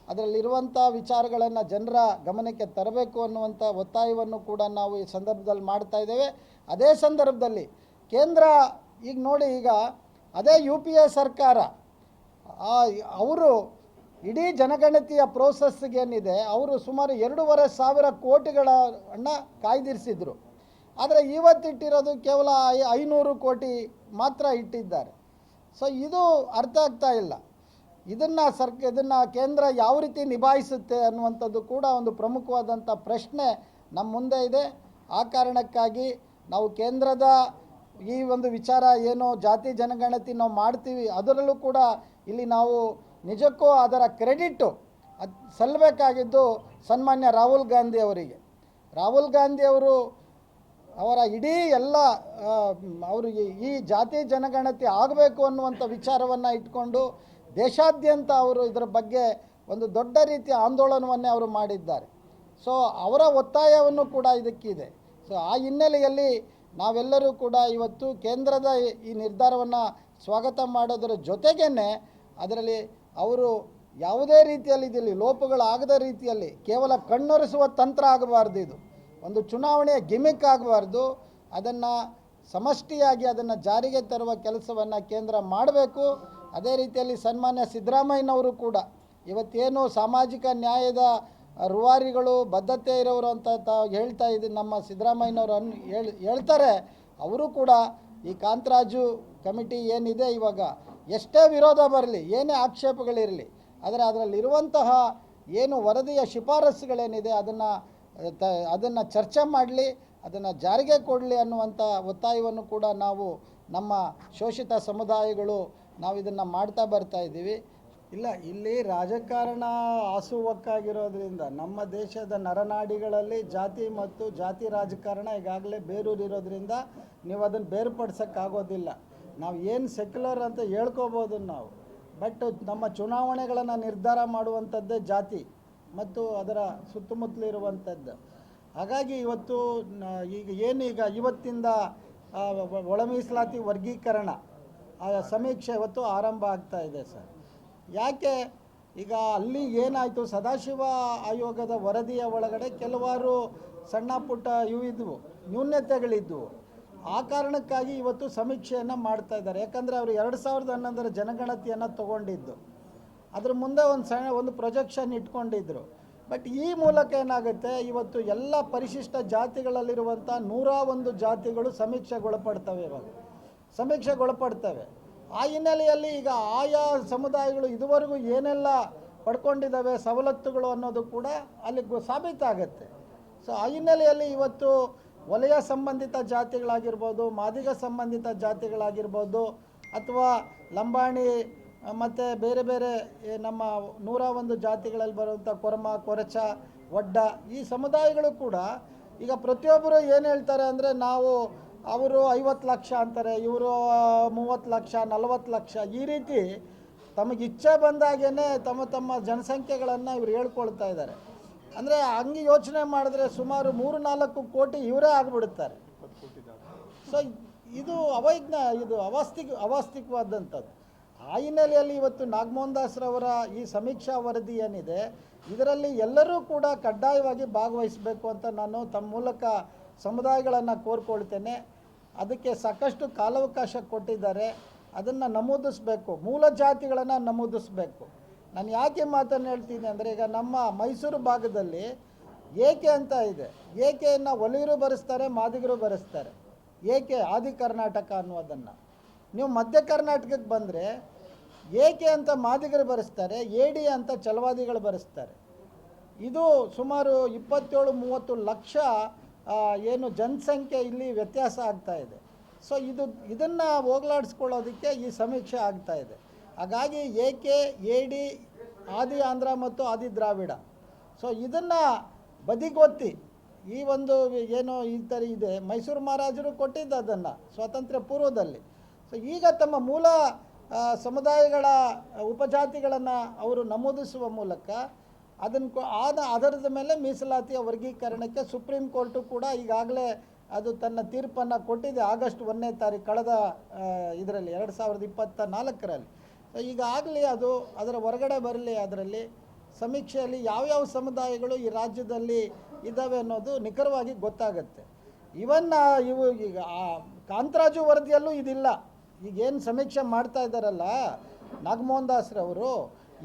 ಅದರಲ್ಲಿರುವಂಥ ವಿಚಾರಗಳನ್ನು ಜನರ ಗಮನಕ್ಕೆ ತರಬೇಕು ಅನ್ನುವಂಥ ಒತ್ತಾಯವನ್ನು ಕೂಡ ನಾವು ಈ ಸಂದರ್ಭದಲ್ಲಿ ಮಾಡ್ತಾ ಇದ್ದೇವೆ. ಅದೇ ಸಂದರ್ಭದಲ್ಲಿ ಕೇಂದ್ರ ಈಗ ನೋಡಿ ಈಗ ಅದೇ ಯು ಪಿ ಎ ಸರ್ಕಾರ ಅವರು ಇಡೀ ಜನಗಣತಿಯ ಪ್ರೋಸೆಸ್ಗೆ ಏನಿದೆ, ಅವರು ಸುಮಾರು ಎರಡೂವರೆ ಸಾವಿರ ಕೋಟಿಗಳ ಹಣ ಕಾಯ್ದಿರಿಸಿದ್ರು. ಆದರೆ ಇವತ್ತಿಟ್ಟಿರೋದು ಕೇವಲ ಐನೂರು ಕೋಟಿ ಮಾತ್ರ ಇಟ್ಟಿದ್ದಾರೆ. ಸೊ ಇದು ಅರ್ಥ ಆಗ್ತಾ ಇಲ್ಲ. ಇದನ್ನು ಸರ್ಕ, ಇದನ್ನು ಕೇಂದ್ರ ಯಾವ ರೀತಿ ನಿಭಾಯಿಸುತ್ತೆ ಅನ್ನುವಂಥದ್ದು ಕೂಡ ಒಂದು ಪ್ರಮುಖವಾದಂಥ ಪ್ರಶ್ನೆ ನಮ್ಮ ಮುಂದೆ ಇದೆ. ಆ ಕಾರಣಕ್ಕಾಗಿ ನಾವು ಕೇಂದ್ರದ ಈ ಒಂದು ವಿಚಾರ ಏನು ಜಾತಿ ಜನಗಣತಿ ನಾವು ಮಾಡ್ತೀವಿ, ಅದರಲ್ಲೂ ಕೂಡ ಇಲ್ಲಿ ನಾವು ನಿಜಕ್ಕೂ ಅದರ ಕ್ರೆಡಿಟ್ಟು ಅದು ಸಲ್ಲಬೇಕಾಗಿದ್ದು ಸನ್ಮಾನ್ಯ ರಾಹುಲ್ ಗಾಂಧಿ ಅವರಿಗೆ. ರಾಹುಲ್ ಗಾಂಧಿ ಅವರು ಅವರ ಇಡೀ ಎಲ್ಲ ಅವರಿಗೆ ಅವರು ಈ- ಜಾತಿ ಜನಗಣತಿ ಆಗಬೇಕು ಅನ್ನುವಂಥ ವಿಚಾರವನ್ನು ಇಟ್ಕೊಂಡು ದೇಶಾದ್ಯಂತ ಅವರು ಇದರ ಬಗ್ಗೆ ಒಂದು ದೊಡ್ಡ ರೀತಿಯ ಆಂದೋಲನವನ್ನೇ ಅವರು ಮಾಡಿದ್ದಾರೆ. ಸೊ, ಅವರ ಒತ್ತಾಯವನ್ನು ಕೂಡ ಇದಕ್ಕಿದೆ. ಸೊ, ಆ ಹಿನ್ನೆಲೆಯಲ್ಲಿ ನಾವೆಲ್ಲರೂ ಕೂಡ ಇವತ್ತು ಕೇಂದ್ರದ ಈ ನಿರ್ಧಾರವನ್ನು ಸ್ವಾಗತ ಮಾಡೋದರ ಜೊತೆಗೇ ಅದರಲ್ಲಿ ಅವರು ಯಾವುದೇ ರೀತಿಯಲ್ಲಿ ಇದಿಲ್ಲಿ ಲೋಪಗಳಾಗದ ರೀತಿಯಲ್ಲಿ ಕೇವಲ ಕಣ್ಣೊರೆಸುವ ತಂತ್ರ ಆಗಬಾರ್ದು ಇದು. ಒಂದು ಚುನಾವಣೆಯ ಗಿಮಿಕ್ ಆಗಬಾರ್ದು. ಅದನ್ನು ಸಮಷ್ಟಿಯಾಗಿ ಅದನ್ನು ಜಾರಿಗೆ ತರುವ ಕೆಲಸವನ್ನು ಕೇಂದ್ರ ಮಾಡಬೇಕು. ಅದೇ ರೀತಿಯಲ್ಲಿ ಸನ್ಮಾನ್ಯ ಸಿದ್ದರಾಮಯ್ಯನವರು ಕೂಡ ಇವತ್ತೇನು ಸಾಮಾಜಿಕ ನ್ಯಾಯದ ರೂವಾರಿಗಳು, ಬದ್ಧತೆ ಇರೋರು ಅಂತ ತಾವು ಹೇಳ್ತಾ ಇದ್ದು ನಮ್ಮ ಸಿದ್ದರಾಮಯ್ಯನವರು ಅನ್, ಹೇಳ್, ಹೇಳ್ತಾರೆ. ಅವರು ಕೂಡ ಈ ಕಾಂತರಾಜು ಕಮಿಟಿ ಏನಿದೆ ಇವಾಗ ಎಷ್ಟೇ ವಿರೋಧ ಬರಲಿ, ಏನೇ ಆಕ್ಷೇಪಗಳಿರಲಿ, ಆದರೆ ಅದರಲ್ಲಿರುವಂತಹ ಏನು ವರದಿಯ ಶಿಫಾರಸುಗಳೇನಿದೆ ಅದನ್ನು, ತ, ಅದನ್ನು ಚರ್ಚೆ ಮಾಡಲಿ, ಅದನ್ನು ಜಾರಿಗೆ ಕೊಡಲಿ ಅನ್ನುವಂಥ ಒತ್ತಾಯವನ್ನು ಕೂಡ ನಾವು ನಮ್ಮ ಶೋಷಿತ ಸಮುದಾಯಗಳು ನಾವು ಇದನ್ನು ಮಾಡ್ತಾ ಬರ್ತಾ ಇದ್ದೀವಿ. ಇಲ್ಲ, ಇಲ್ಲಿ ರಾಜಕಾರಣ ಆಸುವಕ್ಕಾಗಿರೋದ್ರಿಂದ ನಮ್ಮ ದೇಶದ ನರನಾಡಿಗಳಲ್ಲಿ ಜಾತಿ ಮತ್ತು ಜಾತಿ ರಾಜಕಾರಣ ಈಗಾಗಲೇ ಬೇರೂರಿರೋದ್ರಿಂದ ನೀವು ಅದನ್ನು ಬೇರ್ಪಡಿಸೋಕ್ಕಾಗೋದಿಲ್ಲ. ನಾವು ಏನು ಸೆಕ್ಯುಲರ್ ಅಂತ ಹೇಳ್ಕೋಬೋದು ನಾವು. ಬಟ್ ನಮ್ಮ ಚುನಾವಣೆಗಳನ್ನು ನಿರ್ಧಾರ ಮಾಡುವಂಥದ್ದೇ ಜಾತಿ ಮತ್ತು ಅದರ ಸುತ್ತಮುತ್ತಲಿರುವಂಥದ್ದು. ಹಾಗಾಗಿ ಇವತ್ತು ಈಗ ಏನೀಗ ಇವತ್ತಿಂದ ಒಳ ಮೀಸಲಾತಿ ವರ್ಗೀಕರಣ, ಆ, ಸಮೀಕ್ಷೆ ಇವತ್ತು ಆರಂಭ ಆಗ್ತಾ ಇದೆ ಸರ್. ಯಾಕೆ? ಈಗ ಅಲ್ಲಿ ಏನಾಯಿತು? ಸದಾಶಿವ ಆಯೋಗದ ವರದಿಯ ಒಳಗಡೆ ಕೆಲವಾರು ಸಣ್ಣ ಪುಟ್ಟ ಇವು ಇದ್ವು. ನ್ಯೂನ್ಯತೆಗಳಿದ್ವು ಆ ಕಾರಣಕ್ಕಾಗಿ ಇವತ್ತು ಸಮೀಕ್ಷೆಯನ್ನು ಮಾಡ್ತಾ ಇದ್ದಾರೆ. ಯಾಕಂದರೆ ಅವರು ಎರಡು ಸಾವಿರದ ಹನ್ನೊಂದರ ಜನಗಣತಿಯನ್ನು ತಗೊಂಡಿದ್ದು. ಅದ್ರ ಮುಂದೆ ಒಂದು ಸಣ್ಣ ಒಂದು ಪ್ರೊಜೆಕ್ಷನ್ ಇಟ್ಕೊಂಡಿದ್ರು. ಬಟ್ ಈ ಮೂಲಕ ಏನಾಗುತ್ತೆ, ಇವತ್ತು ಎಲ್ಲ ಪರಿಶಿಷ್ಟ ಜಾತಿಗಳಲ್ಲಿರುವಂಥ ನೂರ ಒಂದು ಜಾತಿಗಳು ಸಮೀಕ್ಷೆಗೊಳಪಡ್ತವೆ ಇವಾಗ. ಸಮೀಕ್ಷೆಗೊಳಪಡ್ತವೆ. ಆ ಹಿನ್ನೆಲೆಯಲ್ಲಿ ಈಗ ಆಯಾ ಸಮುದಾಯಗಳು ಇದುವರೆಗೂ ಏನೆಲ್ಲ ಪಡ್ಕೊಂಡಿದ್ದಾವೆ, ಸವಲತ್ತುಗಳು ಅನ್ನೋದು ಕೂಡ ಅಲ್ಲಿ ಸಾಬೀತಾಗತ್ತೆ. ಸೊ ಆ ಹಿನ್ನೆಲೆಯಲ್ಲಿ ಇವತ್ತು ವಲಯ ಸಂಬಂಧಿತ ಜಾತಿಗಳಾಗಿರ್ಬೋದು, ಮಾದಿಗ ಸಂಬಂಧಿತ ಜಾತಿಗಳಾಗಿರ್ಬೋದು, ಅಥವಾ ಲಂಬಾಣಿ, ಮತ್ತು ಬೇರೆ ಬೇರೆ ನಮ್ಮ ನೂರ ಒಂದು ಜಾತಿಗಳಲ್ಲಿ ಬರುವಂಥ ಕೊರಮ, ಕೊರಚ ಒಡ್ಡ ಈ ಸಮುದಾಯಗಳು ಕೂಡ ಈಗ ಪ್ರತಿಯೊಬ್ಬರು ಏನು ಹೇಳ್ತಾರೆ ಅಂದರೆ ನಾವು ಅವರು ಐವತ್ತು ಲಕ್ಷ ಅಂತಾರೆ, ಇವರು ಮೂವತ್ತು ಲಕ್ಷ, ನಲವತ್ತು ಲಕ್ಷ, ಈ ರೀತಿ ತಮಗೆ ಇಚ್ಛೆ ಬಂದಾಗೇ ತಮ್ಮ ತಮ್ಮ ಜನಸಂಖ್ಯೆಗಳನ್ನು ಇವರು ಹೇಳ್ಕೊಳ್ತಾ ಇದ್ದಾರೆ. ಅಂದರೆ ಹಂಗೆ ಯೋಚನೆ ಮಾಡಿದ್ರೆ ಸುಮಾರು ಮೂರು ನಾಲ್ಕು ಕೋಟಿ ಇವರೇ ಆಗಿಬಿಡುತ್ತಾರೆ. ಸೊ ಇದು ಅವೈಜ್ಞ, ಇದು ಅವಾಸ್ತಿಕ ಅವಾಸ್ತಿಕವಾದಂಥದ್ದು ಆ ಹಿನ್ನೆಲೆಯಲ್ಲಿ ಇವತ್ತು ನಾಗಮೋಹನ್ ದಾಸ್ರವರ ಈ ಸಮೀಕ್ಷಾ ವರದಿ ಏನಿದೆ, ಇದರಲ್ಲಿ ಎಲ್ಲರೂ ಕೂಡ ಕಡ್ಡಾಯವಾಗಿ ಭಾಗವಹಿಸಬೇಕು ಅಂತ ನಾನು ತಮ್ಮ ಮೂಲಕ ಸಮುದಾಯಗಳನ್ನು ಕೋರ್ಕೊಳ್ತೇನೆ. ಅದಕ್ಕೆ ಸಾಕಷ್ಟು ಕಾಲಾವಕಾಶ ಕೊಟ್ಟಿದ್ದಾರೆ. ಅದನ್ನು ನಮೂದಿಸಬೇಕು. ಮೂಲ ಜಾತಿಗಳನ್ನು ನಮೂದಿಸಬೇಕು. ನಾನು ಯಾಕೆ ಮಾತನ್ನು ಹೇಳ್ತೀನಿ ಅಂದರೆ ಈಗ ನಮ್ಮ ಮೈಸೂರು ಭಾಗದಲ್ಲಿ ಏಕೆ ಅಂತ ಇದೆ. ಏಕೆಯನ್ನು ಒಲಿಗರು ಬರೆಸ್ತಾರೆ, ಮಾದಿಗರು ಬರೆಸ್ತಾರೆ. ಏಕೆ ಆದಿ ಕರ್ನಾಟಕ ಅನ್ನೋದನ್ನು ನೀವು ಮಧ್ಯ ಕರ್ನಾಟಕಕ್ಕೆ ಬಂದರೆ ಏಕೆ ಅಂತ ಮಾದಿಗರು ಬರೆಸ್ತಾರೆ, ಏಡಿ ಅಂತ ಚಲವಾದಿಗಳು ಬರೆಸ್ತಾರೆ. ಇದು ಸುಮಾರು ಇಪ್ಪತ್ತೇಳು, ಮೂವತ್ತು ಲಕ್ಷ ಏನು ಜನಸಂಖ್ಯೆ ಇಲ್ಲಿ ವ್ಯತ್ಯಾಸ ಆಗ್ತಾ ಇದೆ. ಸೊ ಇದು, ಇದನ್ನು ಹೋಗ್ಲಾಡಿಸ್ಕೊಳ್ಳೋದಕ್ಕೆ ಈ ಸಮೀಕ್ಷೆ ಆಗ್ತಾ ಇದೆ. ಹಾಗಾಗಿ ಏಕೆ ಎಡಿ ಆದಿ ಆಂಧ್ರ ಮತ್ತು ಆದಿ ದ್ರಾವಿಡ. ಸೊ ಇದನ್ನು ಬದಿಗೊತ್ತಿ ಈ ಒಂದು ಏನು ಈ ಥರ ಇದೆ. ಮೈಸೂರು ಮಹಾರಾಜರು ಕೊಟ್ಟಿದ್ದ ಅದನ್ನು ಸ್ವಾತಂತ್ರ್ಯ ಪೂರ್ವದಲ್ಲಿ. ಸೊ ಈಗ ತಮ್ಮ ಮೂಲ ಸಮುದಾಯಗಳ ಉಪಜಾತಿಗಳನ್ನು ಅವರು ನಮೂದಿಸುವ ಮೂಲಕ ಅದನ್ನು ಕೊ, ಆದ ಆಧಾರದ ಮೇಲೆ ಮೀಸಲಾತಿಯ ವರ್ಗೀಕರಣಕ್ಕೆ ಸುಪ್ರೀಂ ಕೋರ್ಟು ಕೂಡ ಈಗಾಗಲೇ ಅದು ತನ್ನ ತೀರ್ಪನ್ನು ಕೊಟ್ಟಿದೆ. ಆಗಸ್ಟ್ ಒಂದನೇ ತಾರೀಕು, ಕಳೆದ ಇದರಲ್ಲಿ, ಎರಡು ಸಾವಿರದ ಇಪ್ಪತ್ತ ನಾಲ್ಕರಲ್ಲಿ ಈಗಾಗಲೇ ಅದು ಅದರ ಹೊರಗಡೆ ಬರಲಿ, ಅದರಲ್ಲಿ ಸಮೀಕ್ಷೆಯಲ್ಲಿ ಯಾವ್ಯಾವ ಸಮುದಾಯಗಳು ಈ ರಾಜ್ಯದಲ್ಲಿ ಇದ್ದಾವೆ ಅನ್ನೋದು ನಿಖರವಾಗಿ ಗೊತ್ತಾಗುತ್ತೆ. ಇವನ್ ಇವು ಈಗ ಕಾಂತರಾಜು ವರದಿಯಲ್ಲೂ ಇದಿಲ್ಲ. ಈಗೇನು ಸಮೀಕ್ಷೆ ಮಾಡ್ತಾ ಇದ್ದಾರಲ್ಲ, ನಾಗಮೋಹನ್ ದಾಸ್ರವರು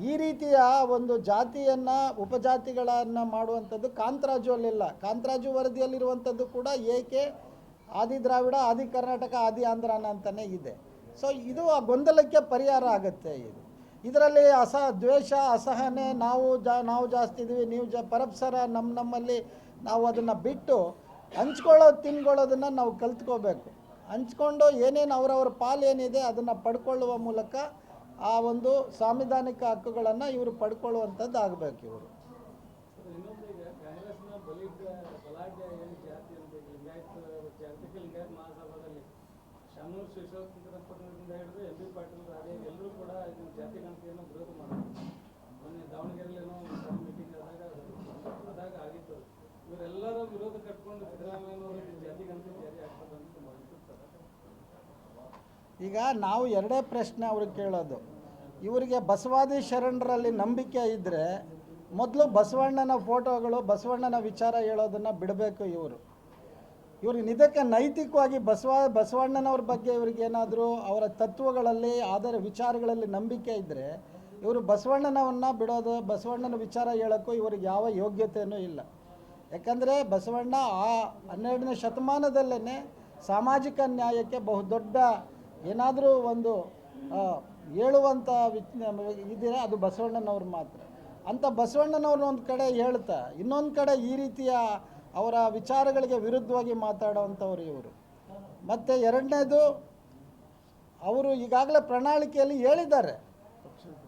ಈ ರೀತಿಯ ಒಂದು ಜಾತಿಯನ್ನು, ಉಪಜಾತಿಗಳನ್ನು ಮಾಡುವಂಥದ್ದು ಕಾಂತರಾಜು ಅಲ್ಲಿಲ್ಲ. ಕಾಂತರಾಜು ವರದಿಯಲ್ಲಿರುವಂಥದ್ದು ಕೂಡ ಏಕೆ, ಆದಿ ದ್ರಾವಿಡ, ಆದಿ ಕರ್ನಾಟಕ, ಆದಿ ಆಂಧ್ರನ ಅಂತಲೇ ಇದೆ. ಸೊ ಇದು ಆ ಗೊಂದಲಕ್ಕೆ ಪರಿಹಾರ ಆಗುತ್ತೆ ಇದು. ಇದರಲ್ಲಿ ಅಸ, ದ್ವೇಷ, ಅಸಹನೆ, ನಾವು ಜಾ, ನಾವು ಜಾಸ್ತಿ ಇದ್ದೀವಿ ನೀವು ಜ, ಪರಪ್ಸರ ನಮ್ಮ ನಮ್ಮಲ್ಲಿ ನಾವು ಅದನ್ನು ಬಿಟ್ಟು ಹಂಚ್ಕೊಳ್ಳೋದು, ತಿನ್ಕೊಳ್ಳೋದನ್ನು ನಾವು ಕಲ್ತ್ಕೋಬೇಕು. ಹಂಚ್ಕೊಂಡು ಏನೇನು ಅವರವ್ರ ಪಾಲು ಏನಿದೆ ಅದನ್ನು ಪಡ್ಕೊಳ್ಳುವ ಮೂಲಕ ಆ ಒಂದು ಸಾಂವಿಧಾನಿಕ ಹಕ್ಕುಗಳನ್ನು ಇವರು ಪಡ್ಕೊಳ್ಳುವಂಥದ್ದು ಆಗಬೇಕು ಇವರು ಇನ್ನೊಂದು ಈಗ ಕಾಂಗ್ರೆಸ್ನ ಬಲಿಷ್ಠ ಬಲಾಢ್ಯ ಏನು ಜಾತಿ ಅಂತ ಈಗ ಲಿಂಗಾಯತ ಜಾಗತಿಕ ಲಿಂಗಾಯತ ಮಹಾಸಭಾದಲ್ಲಿ ಶಾಮೂರ್ ಶಿವಶಂಕರಪ್ಪನಿಂದ ಹಿಡಿದು ಎಂ ಬಿ ಪಾಟೀಲ್ ಅದೇ ಎಲ್ಲರೂ ಕೂಡ ಇದನ್ನ ಜಾತಿ ಗಣತಿಯನ್ನು ಈಗ ನಾವು ಎರಡೇ ಪ್ರಶ್ನೆ ಅವ್ರಿಗೆ ಕೇಳೋದು. ಇವರಿಗೆ ಬಸವಾದಿ ಶರಣರಲ್ಲಿ ನಂಬಿಕೆ ಇದ್ದರೆ ಮೊದಲು ಬಸವಣ್ಣನ ಫೋಟೋಗಳು, ಬಸವಣ್ಣನ ವಿಚಾರ ಹೇಳೋದನ್ನು ಬಿಡಬೇಕು ಇವರು. ಇವ್ರಿಗೆ ಇದಕ್ಕೆ ನೈತಿಕವಾಗಿ ಬಸವ, ಬಸವಣ್ಣನವ್ರ ಬಗ್ಗೆ ಇವ್ರಿಗೆ ಏನಾದರೂ ಅವರ ತತ್ವಗಳಲ್ಲಿ ಆಧಾರ ವಿಚಾರಗಳಲ್ಲಿ ನಂಬಿಕೆ ಇದ್ದರೆ ಇವರು ಬಸವಣ್ಣನವನ್ನ ಬಿಡೋದು, ಬಸವಣ್ಣನ ವಿಚಾರ ಹೇಳೋಕ್ಕೂ ಇವ್ರಿಗೆ ಯಾವ ಯೋಗ್ಯತೆಯೂ ಇಲ್ಲ. ಯಾಕಂದರೆ ಬಸವಣ್ಣ ಆ ಹನ್ನೆರಡನೇ ಶತಮಾನದಲ್ಲೇ ಸಾಮಾಜಿಕ ನ್ಯಾಯಕ್ಕೆ ಬಹುದೊಡ್ಡ ಏನಾದರೂ ಒಂದು ಹೇಳುವಂಥ ವಿಚ್ ಇದ್ದೀರಾ ಅದು ಬಸವಣ್ಣನವ್ರು ಮಾತ್ರ. ಅಂಥ ಬಸವಣ್ಣನವ್ರನ್ನ ಒಂದು ಕಡೆ ಹೇಳ್ತಾ, ಇನ್ನೊಂದು ಕಡೆ ಈ ರೀತಿಯ ಅವರ ವಿಚಾರಗಳಿಗೆ ವಿರುದ್ಧವಾಗಿ ಮಾತಾಡುವಂಥವ್ರು ಇವರು. ಮತ್ತು ಎರಡನೇದು, ಅವರು ಈಗಾಗಲೇ ಪ್ರಣಾಳಿಕೆಯಲ್ಲಿ ಹೇಳಿದ್ದಾರೆ.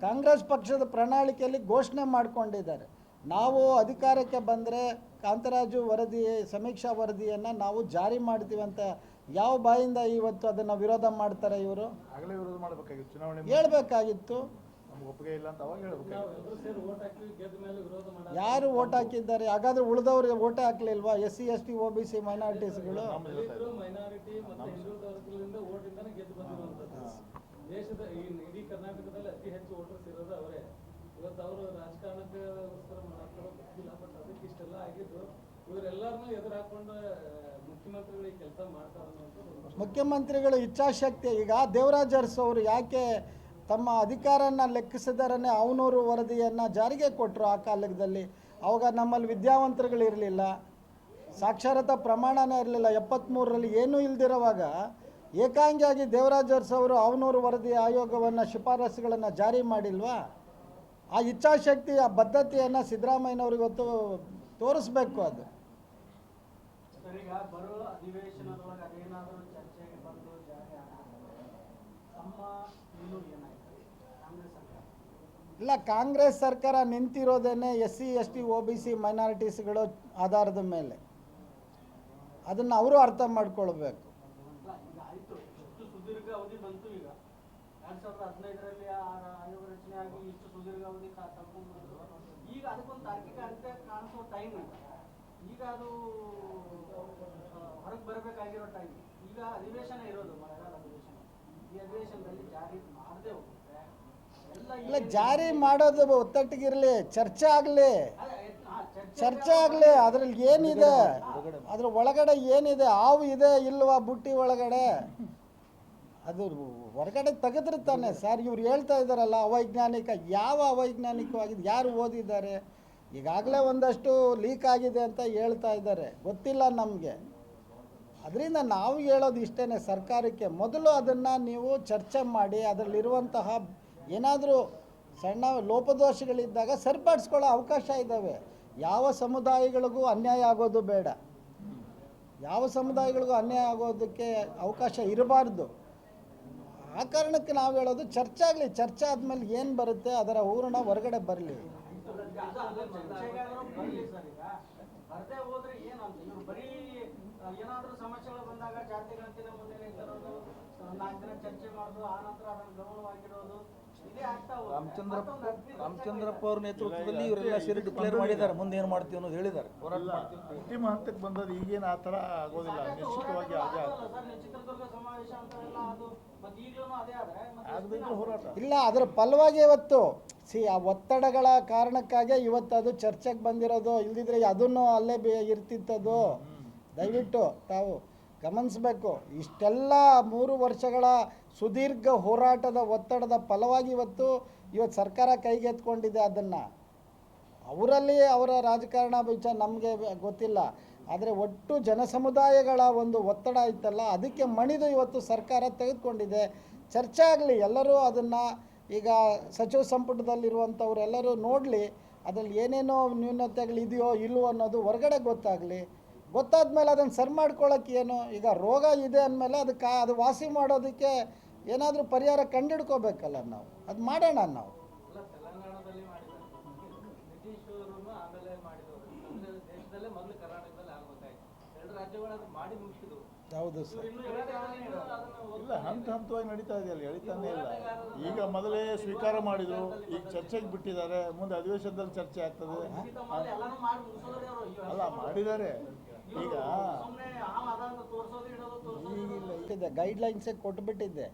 ಕಾಂಗ್ರೆಸ್ ಪಕ್ಷದ ಪ್ರಣಾಳಿಕೆಯಲ್ಲಿ ಘೋಷಣೆ ಮಾಡಿಕೊಂಡಿದ್ದಾರೆ. ನಾವು ಅಧಿಕಾರಕ್ಕೆ ಬಂದರೆ ಕಾಂತರಾಜು ವರದಿ ಸಮೀಕ್ಷಾ ವರದಿಯನ್ನು ನಾವು ಜಾರಿ ಮಾಡ್ತೀವಿ ಅಂತ ಯಾವ ಬಾಯಿಂದ ಇವತ್ತು ಅದನ್ನು ವಿರೋಧ ಮಾಡ್ತಾರೆ ಇವರು? ಹೇಳಬೇಕಾಗಿತ್ತು. ಯಾರು ಓಟ್ ಹಾಕಿದ್ದಾರೆ? ಹಾಗಾದ್ರೆ ಉಳಿದವ್ರಿಗೆ vote ಹಾಕ್ಲಿಲ್ವಾ? S C S T O B C ಮೈನಾರಿಟೀಸ್ಗಳು? ದಲಿತರು ಅತಿ ಹೆಚ್ಚು ವೋಟರ್ಸ್ ಇರೋದು ಅವರೇ. ಇವತ್ತು ಅವರು ರಾಜಕಾರಣಕ್ಕೋಸ್ಕರ ಗೊತ್ತಿಲ್ಲ ಬಟ್ ಅದಕ್ಕೆ ಇಷ್ಟೆಲ್ಲ ಆಗಿದ್ದು ಇವರೆಲ್ಲರನ್ನೂ ಎದುರು ಹಾಕೊಂಡು ಮುಖ್ಯಮಂತ್ರಿಗಳಿಗೆ ಕೆಲಸ ಮಾಡ್ತಾರೆ ಮುಖ್ಯಮಂತ್ರಿಗಳ ಇಚ್ಛಾಶಕ್ತಿ, ಈಗ ದೇವರಾಜ್ ಅರಸು ಅವರು ಯಾಕೆ ತಮ್ಮ ಅಧಿಕಾರನ ಲೆಕ್ಕಿಸಿದರನೇ ಅವನೂರು ವರದಿಯನ್ನು ಜಾರಿಗೆ ಕೊಟ್ಟರು ಆ ಕಾಲದಲ್ಲಿ? ಅವಾಗ ನಮ್ಮಲ್ಲಿ ವಿದ್ಯಾವಂತರುಗಳು ಇರಲಿಲ್ಲ ಸಾಕ್ಷರತಾ ಪ್ರಮಾಣನೇ ಇರಲಿಲ್ಲ ಎಪ್ಪತ್ತ್ಮೂರರಲ್ಲಿ ಏನೂ ಇಲ್ದಿರೋವಾಗ ಏಕಾಂಗಿಯಾಗಿ ದೇವರಾಜ್ ಅರಸು ಅವರು ಅವನೂರು ವರದಿ ಆಯೋಗವನ್ನು ಶಿಫಾರಸುಗಳನ್ನು ಜಾರಿ ಮಾಡಿಲ್ವಾ? ಆ ಇಚ್ಛಾಶಕ್ತಿ ಆ ಬದ್ಧತೆಯನ್ನು ಸಿದ್ದರಾಮಯ್ಯನವ್ರಿಗೊತ್ತು ತೋರಿಸ್ಬೇಕು ಅದು. ಇಲ್ಲ ಕಾಂಗ್ರೆಸ್ ಸರ್ಕಾರ. ನಿಂತಿರೋದೇನೆ S C S T O B C ಮೈನಾರಿಟೀಸ್ಗಳು ಆಧಾರದ ಮೇಲೆ. ಅದನ್ನು ಅವರು ಅರ್ಥ ಮಾಡ್ಕೊಳ್ಬೇಕು ಅಲ್ಲ ಈಗ ಆಯ್ತು ಇಷ್ಟು ಸುದೀರ್ಘ ಅವಧಿ ಬಂತು ಈಗ ಹದಿನೈದರಲ್ಲಿ ಆಯೋಗ ರಚನೆ ಆಗಿ ಇಷ್ಟು ಸುದೀರ್ಘ ಅವಧಿ ಬಂದ್ರು ಈಗ ಅದಕ್ಕೊಂದು ತಾರ್ಕಿಕ ಅಂತ್ಯ ಕಾಣಿಸೋ ಟೈಮ್ ಈಗ ಅದು ಹೊರಗೆ ಬರಬೇಕಾಗಿರೋ ಟೈಮ್ ಈಗ ಅಧಿವೇಶನ ಇರೋದು ಮಳೆಗಾಲ ಅಧಿವೇಶನ. ಈ ಅಧಿವೇಶನದಲ್ಲಿ ಜಾರಿ ಮಾಡದೆ ಹೋಗುತ್ತೆ. ಇಲ್ಲ ಜಾರಿ ಮಾಡೋದು ಒತ್ತಟ್ಟಿಗಿರಲಿ ಚರ್ಚೆ ಆಗಲಿ. ಚರ್ಚೆ ಚರ್ಚೆ ಆಗಲಿ ಅದರಲ್ಲಿ ಏನಿದೆ? ಅದ್ರ ಒಳಗಡೆ ಏನಿದೆ? ಹಾವು ಇದೆ ಇಲ್ವಾ ಬುಟ್ಟಿ ಒಳಗಡೆ? ಅದು ಹೊರಗಡೆ ತೆಗೆದಿರ್ತಾನೆ. ಸರ್, ಇವ್ರು ಹೇಳ್ತಾ ಇದ್ದಾರಲ್ಲ, ಅವೈಜ್ಞಾನಿಕ, ಯಾವ ಅವೈಜ್ಞಾನಿಕವಾಗಿದ್ದು ಯಾರು ಓದಿದ್ದಾರೆ? ಈಗಾಗಲೇ ಒಂದಷ್ಟು ಲೀಕ್ ಆಗಿದೆ ಅಂತ ಹೇಳ್ತಾ ಇದ್ದಾರೆ. ಗೊತ್ತಿಲ್ಲ ನಮಗೆ. ಅದರಿಂದ ನಾವು ಹೇಳೋದು ಇಷ್ಟೇ ಸರ್ಕಾರಕ್ಕೆ. ಮೊದಲು ಅದನ್ನು ನೀವು ಚರ್ಚೆ ಮಾಡಿ, ಅದರಲ್ಲಿರುವಂತಹ ಏನಾದರೂ ಸಣ್ಣ ಲೋಪದೋಷಗಳಿದ್ದಾಗ ಸರಿಪಡಿಸ್ಕೊಳ್ಳೋ ಅವಕಾಶ ಇದ್ದಾವೆ ಯಾವ ಸಮುದಾಯಗಳಿಗೂ ಅನ್ಯಾಯ ಆಗೋದು ಬೇಡ. ಯಾವ ಸಮುದಾಯಗಳಿಗೂ ಅನ್ಯಾಯ ಆಗೋದಕ್ಕೆ ಅವಕಾಶ ಇರಬಾರ್ದು. ಆ ಕಾರಣಕ್ಕೆ ನಾವು ಹೇಳೋದು ಚರ್ಚೆ ಆಗಲಿ, ಚರ್ಚೆ ಆದಮೇಲೆ ಏನು ಬರುತ್ತೆ ಅದರ ಹೂರಣ ಹೊರಗಡೆ ಬರಲಿ. ಸಮಸ್ಯೆಗಳು ಬಂದಾಗ ಜಾತಿ ಗಣತಿನ ಮುಂದೆ ನಿಂತಿರೋದು ನಾಲ್ಕು ದಿನ ಚರ್ಚೆ ಮಾಡೋದು ಆ ನಂತರ ಅದನ್ನು ಗೌರವವಾಗಿರೋದು ಇದೇ ಆಗ್ತಾ ಹೋಗುತ್ತೆ. ರಾಮಚಂದ್ರ ಮತ್ತೊಂದು ಹದಿನೈದು ರಾಮಚಂದ್ರಪ್ಪ ಅವ್ರ ನೇತೃತ್ವದಲ್ಲಿ ಇವರೆಲ್ಲ ಸೇರಿ ಡಿಕ್ಲೇರ್ ಮಾಡಿದ್ದಾರೆ. ಮುಂದೆ ಏನು ಮಾಡ್ತೀವಿ ಅನ್ನೋದು ಹೇಳಿದ್ದಾರೆ. ಅಂತಿಮ ಹಂತಕ್ಕೆ ಬಂದದ್ದು ಈಗೇನು ಆ ಥರ ಆಗೋದಿಲ್ಲ. ನಿಶ್ಚಿತವಾಗಿ ಅದು ಆಗದಿದ್ರು ಹೋರಾಟ. ಇಲ್ಲ ಅದರ ಫಲವಾಗಿ ಇವತ್ತು ಸಿ ಆ ಒತ್ತಡಗಳ ಕಾರಣಕ್ಕಾಗಿ ಇವತ್ತು ಅದು ಚರ್ಚೆಗೆ ಬಂದಿರೋದು. ಇಲ್ದಿದ್ರೆ ಅದನ್ನು ಅಲ್ಲೇ ಬೇ ಇರ್ತಿತ್ತದು. ದಯವಿಟ್ಟು ತಾವು ಗಮನಿಸಬೇಕು. ಇಷ್ಟೆಲ್ಲ ಮೂರು ವರ್ಷಗಳ ಸುದೀರ್ಘ ಹೋರಾಟದ ಒತ್ತಡದ ಫಲವಾಗಿ ಇವತ್ತು ಇವತ್ತು ಸರ್ಕಾರ ಕೈಗೆತ್ಕೊಂಡಿದೆ ಅದನ್ನು. ಅವರಲ್ಲಿ ಅವರ ರಾಜಕಾರಣ ವಿಚಾರ ನಮಗೆ ಗೊತ್ತಿಲ್ಲ. ಆದರೆ ಒಟ್ಟು ಜನಸಮುದಾಯಗಳ ಒಂದು ಒತ್ತಡ ಇತ್ತಲ್ಲ, ಅದಕ್ಕೆ ಮಣಿದು ಇವತ್ತು ಸರ್ಕಾರ ತೆಗೆದುಕೊಂಡಿದೆ. ಚರ್ಚೆ ಆಗಲಿ, ಎಲ್ಲರೂ ಅದನ್ನು ಈಗ ಸಚಿವ ಸಂಪುಟದಲ್ಲಿರುವಂಥವ್ರು ಎಲ್ಲರೂ ನೋಡಲಿ, ಅದರಲ್ಲಿ ಏನೇನೋ ನ್ಯೂನತೆಗಳಿದೆಯೋ ಇಲ್ಲವೋ ಅನ್ನೋದು ಹೊರಗಡೆ ಗೊತ್ತಾಗಲಿ. ಗೊತ್ತಾದ ಮೇಲೆ ಅದನ್ನು ಸರಿ ಮಾಡ್ಕೊಳ್ಳೋಕೆ ಏನು? ಈಗ ರೋಗ ಇದೆ ಅಂದಮೇಲೆ ಅದಕ್ಕೆ ಅದು ವಾಸಿ ಮಾಡೋದಕ್ಕೆ ಏನಾದರೂ ಪರಿಹಾರ ಕಂಡಿಡ್ಕೋಬೇಕಲ್ಲ ನಾವು. ಅದು ಮಾಡೋಣ ನಾವು. ಹೌದು ಸರ್. ಇಲ್ಲ ಹಂತ ಹಂತವಾಗಿ ನಡೀತಾ ಇದೆಯಲ್ಲ ಎಳಿತಾನೆ ಇಲ್ಲ. ಈಗ ಮೊದಲೇ ಸ್ವೀಕಾರ ಮಾಡಿದ್ರು ಈಗ ಚರ್ಚೆಗೆ ಬಿಟ್ಟಿದ್ದಾರೆ ಮುಂದೆ ಅಧಿವೇಶನದಲ್ಲಿ ಚರ್ಚೆ ಆಗ್ತದೆ. ಅಲ್ಲ ಮಾಡಿದ್ದಾರೆ. ಈಗ ಗೈಡ್ಲೈನ್ಸೇ ಕೊಟ್ಬಿಟ್ಟಿದ್ದೆ.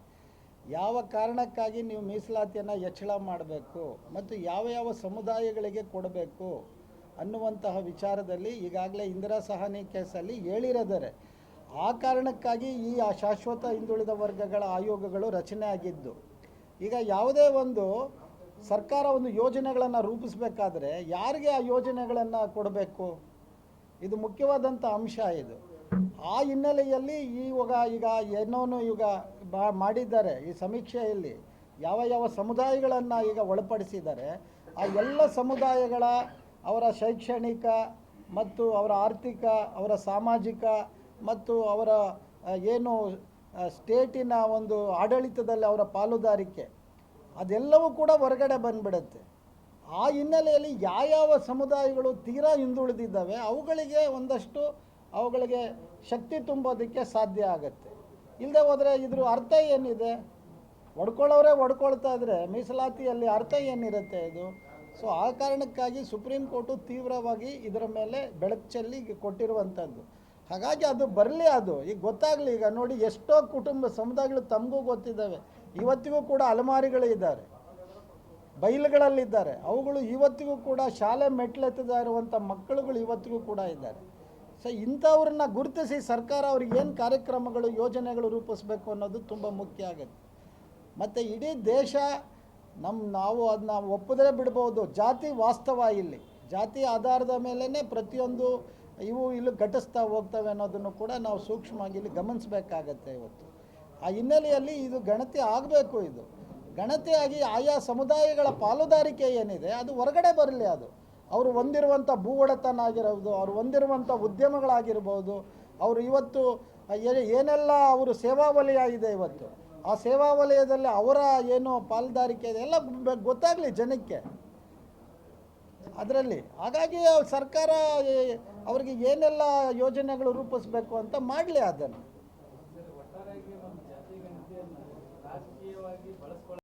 ಯಾವ ಕಾರಣಕ್ಕಾಗಿ ನೀವು ಮೀಸಲಾತಿಯನ್ನು ಹೆಚ್ಚಳ ಮಾಡಬೇಕು ಮತ್ತು ಯಾವ ಯಾವ ಸಮುದಾಯಗಳಿಗೆ ಕೊಡಬೇಕು ಅನ್ನುವಂತಹ ವಿಚಾರದಲ್ಲಿ ಈಗಾಗಲೇ ಇಂದಿರಾ ಸಹಾನಿ ಕೇಸಲ್ಲಿ ಹೇಳಿರೋದರೆ ಆ ಕಾರಣಕ್ಕಾಗಿ ಈ ಆ ಶಾಶ್ವತ ಹಿಂದುಳಿದ ವರ್ಗಗಳ ಆಯೋಗಗಳು ರಚನೆ ಆಗಿದ್ದು ಈಗ ಯಾವುದೇ ಒಂದು ಸರ್ಕಾರ ಒಂದು ಯೋಜನೆಗಳನ್ನು ರೂಪಿಸಬೇಕಾದ್ರೆ ಯಾರಿಗೆ ಆ ಯೋಜನೆಗಳನ್ನು ಕೊಡಬೇಕು? ಇದು ಮುಖ್ಯವಾದಂಥ ಅಂಶ ಇದು. ಆ ಹಿನ್ನೆಲೆಯಲ್ಲಿ ಈವಾಗ ಈಗ ಏನೋನು ಈಗ ಬಾ ಮಾಡಿದ್ದಾರೆ ಈ ಸಮೀಕ್ಷೆಯಲ್ಲಿ ಯಾವ ಯಾವ ಸಮುದಾಯಗಳನ್ನು ಈಗ ಒಳಪಡಿಸಿದ್ದಾರೆ. ಆ ಎಲ್ಲ ಸಮುದಾಯಗಳ ಅವರ ಶೈಕ್ಷಣಿಕ ಮತ್ತು ಅವರ ಆರ್ಥಿಕ, ಅವರ ಸಾಮಾಜಿಕ ಮತ್ತು ಅವರ ಏನು ಸ್ಟೇಟಿನ ಒಂದು ಆಡಳಿತದಲ್ಲಿ ಅವರ ಪಾಲುದಾರಿಕೆ ಅದೆಲ್ಲವೂ ಕೂಡ ಹೊರಗಡೆ ಬಂದ್ಬಿಡುತ್ತೆ. ಆ ಹಿನ್ನೆಲೆಯಲ್ಲಿ ಯಾವ್ಯಾವ ಸಮುದಾಯಗಳು ತೀರಾ ಹಿಂದುಳಿದಿದ್ದಾವೆ, ಅವುಗಳಿಗೆ ಒಂದಷ್ಟು, ಅವುಗಳಿಗೆ ಶಕ್ತಿ ತುಂಬೋದಕ್ಕೆ ಸಾಧ್ಯ ಆಗುತ್ತೆ. ಇಲ್ಲದೆ ಹೋದರೆ ಇದ್ರ ಅರ್ಥ ಏನಿದೆ? ಹೊಡ್ಕೊಳ್ಳೋರೇ ಹೊಡ್ಕೊಳ್ತಾ ಇದ್ರೆ ಮೀಸಲಾತಿಯಲ್ಲಿ ಅರ್ಥ ಏನಿರುತ್ತೆ ಇದು? ಸೊ ಆ ಕಾರಣಕ್ಕಾಗಿ ಸುಪ್ರೀಂ ಕೋರ್ಟು ತೀವ್ರವಾಗಿ ಇದರ ಮೇಲೆ ಬೆಳಕಲ್ಲಿ ಕೊಟ್ಟಿರುವಂಥದ್ದು. ಹಾಗಾಗಿ ಅದು ಬರಲಿ ಅದು. ಈಗ ಗೊತ್ತಾಗಲಿ, ಈಗ ನೋಡಿ ಎಷ್ಟೋ ಕುಟುಂಬ ಸಮುದಾಯಗಳು ತಮಗೂ ಗೊತ್ತಿದ್ದಾವೆ. ಇವತ್ತಿಗೂ ಕೂಡ ಅಲೆಮಾರಿಗಳು ಇದ್ದಾರೆ. ಬೈಲುಗಳಲ್ಲಿದ್ದಾರೆ. ಅವುಗಳು ಇವತ್ತಿಗೂ ಕೂಡ ಶಾಲೆ ಮೆಟ್ಲೆತ್ತದ ಇರುವಂಥ ಮಕ್ಕಳುಗಳು ಇವತ್ತಿಗೂ ಕೂಡ ಇದ್ದಾರೆ. ಸೊ ಇಂಥವ್ರನ್ನ ಗುರುತಿಸಿ ಸರ್ಕಾರ ಅವ್ರಿಗೆ ಏನು ಕಾರ್ಯಕ್ರಮಗಳು, ಯೋಜನೆಗಳು ರೂಪಿಸಬೇಕು ಅನ್ನೋದು ತುಂಬ ಮುಖ್ಯ ಆಗುತ್ತೆ. ಮತ್ತು ಇಡೀ ದೇಶ ನಮ್ಮ ನಾವು ಅದನ್ನ ಒಪ್ಪದೇ ಬಿಡ್ಬೋದು. ಜಾತಿ ವಾಸ್ತವ ಇಲ್ಲಿ. ಜಾತಿ ಆಧಾರದ ಮೇಲೇ ಪ್ರತಿಯೊಂದು ಇವು ಇಲ್ಲಿ ಘಟಿಸ್ತಾ ಹೋಗ್ತವೆ ಅನ್ನೋದನ್ನು ಕೂಡ ನಾವು ಸೂಕ್ಷ್ಮವಾಗಿ ಇಲ್ಲಿ ಗಮನಿಸಬೇಕಾಗತ್ತೆ ಇವತ್ತು. ಆ ಹಿನ್ನೆಲೆಯಲ್ಲಿ ಇದು ಗಣತಿ ಆಗಬೇಕು ಇದು. ಗಣತಿಯಾಗಿ ಆಯಾ ಸಮುದಾಯಗಳ ಪಾಲುದಾರಿಕೆ ಏನಿದೆ, ಅದು ಹೊರಗಡೆ ಬರಲಿ ಅದು. ಅವರು ಹೊಂದಿರುವಂಥ ಭೂ ಒಡೆತನ ಆಗಿರೋದು ಅವ್ರು ಹೊಂದಿರುವಂಥ ಉದ್ಯಮಗಳಾಗಿರ್ಬೋದು ಅವರು ಇವತ್ತು ಏನೆಲ್ಲ ಅವರು ಸೇವಾ ವಲಯ ಇದೆ ಇವತ್ತು. ಆ ಸೇವಾ ವಲಯದಲ್ಲಿ ಅವರ ಏನು ಪಾಲುದಾರಿಕೆ ಇದೆ, ಎಲ್ಲ ಗೊತ್ತಾಗಲಿ ಜನಕ್ಕೆ. ಅದರಲ್ಲಿ ಹಾಗಾಗಿ ಸರ್ಕಾರ, ಅವರಿಗೆ ಏನೆಲ್ಲ ಯೋಜನೆಗಳು ರೂಪಿಸ್ಬೇಕು ಅಂತ ಮಾಡಲಿ ಅದನ್ನು.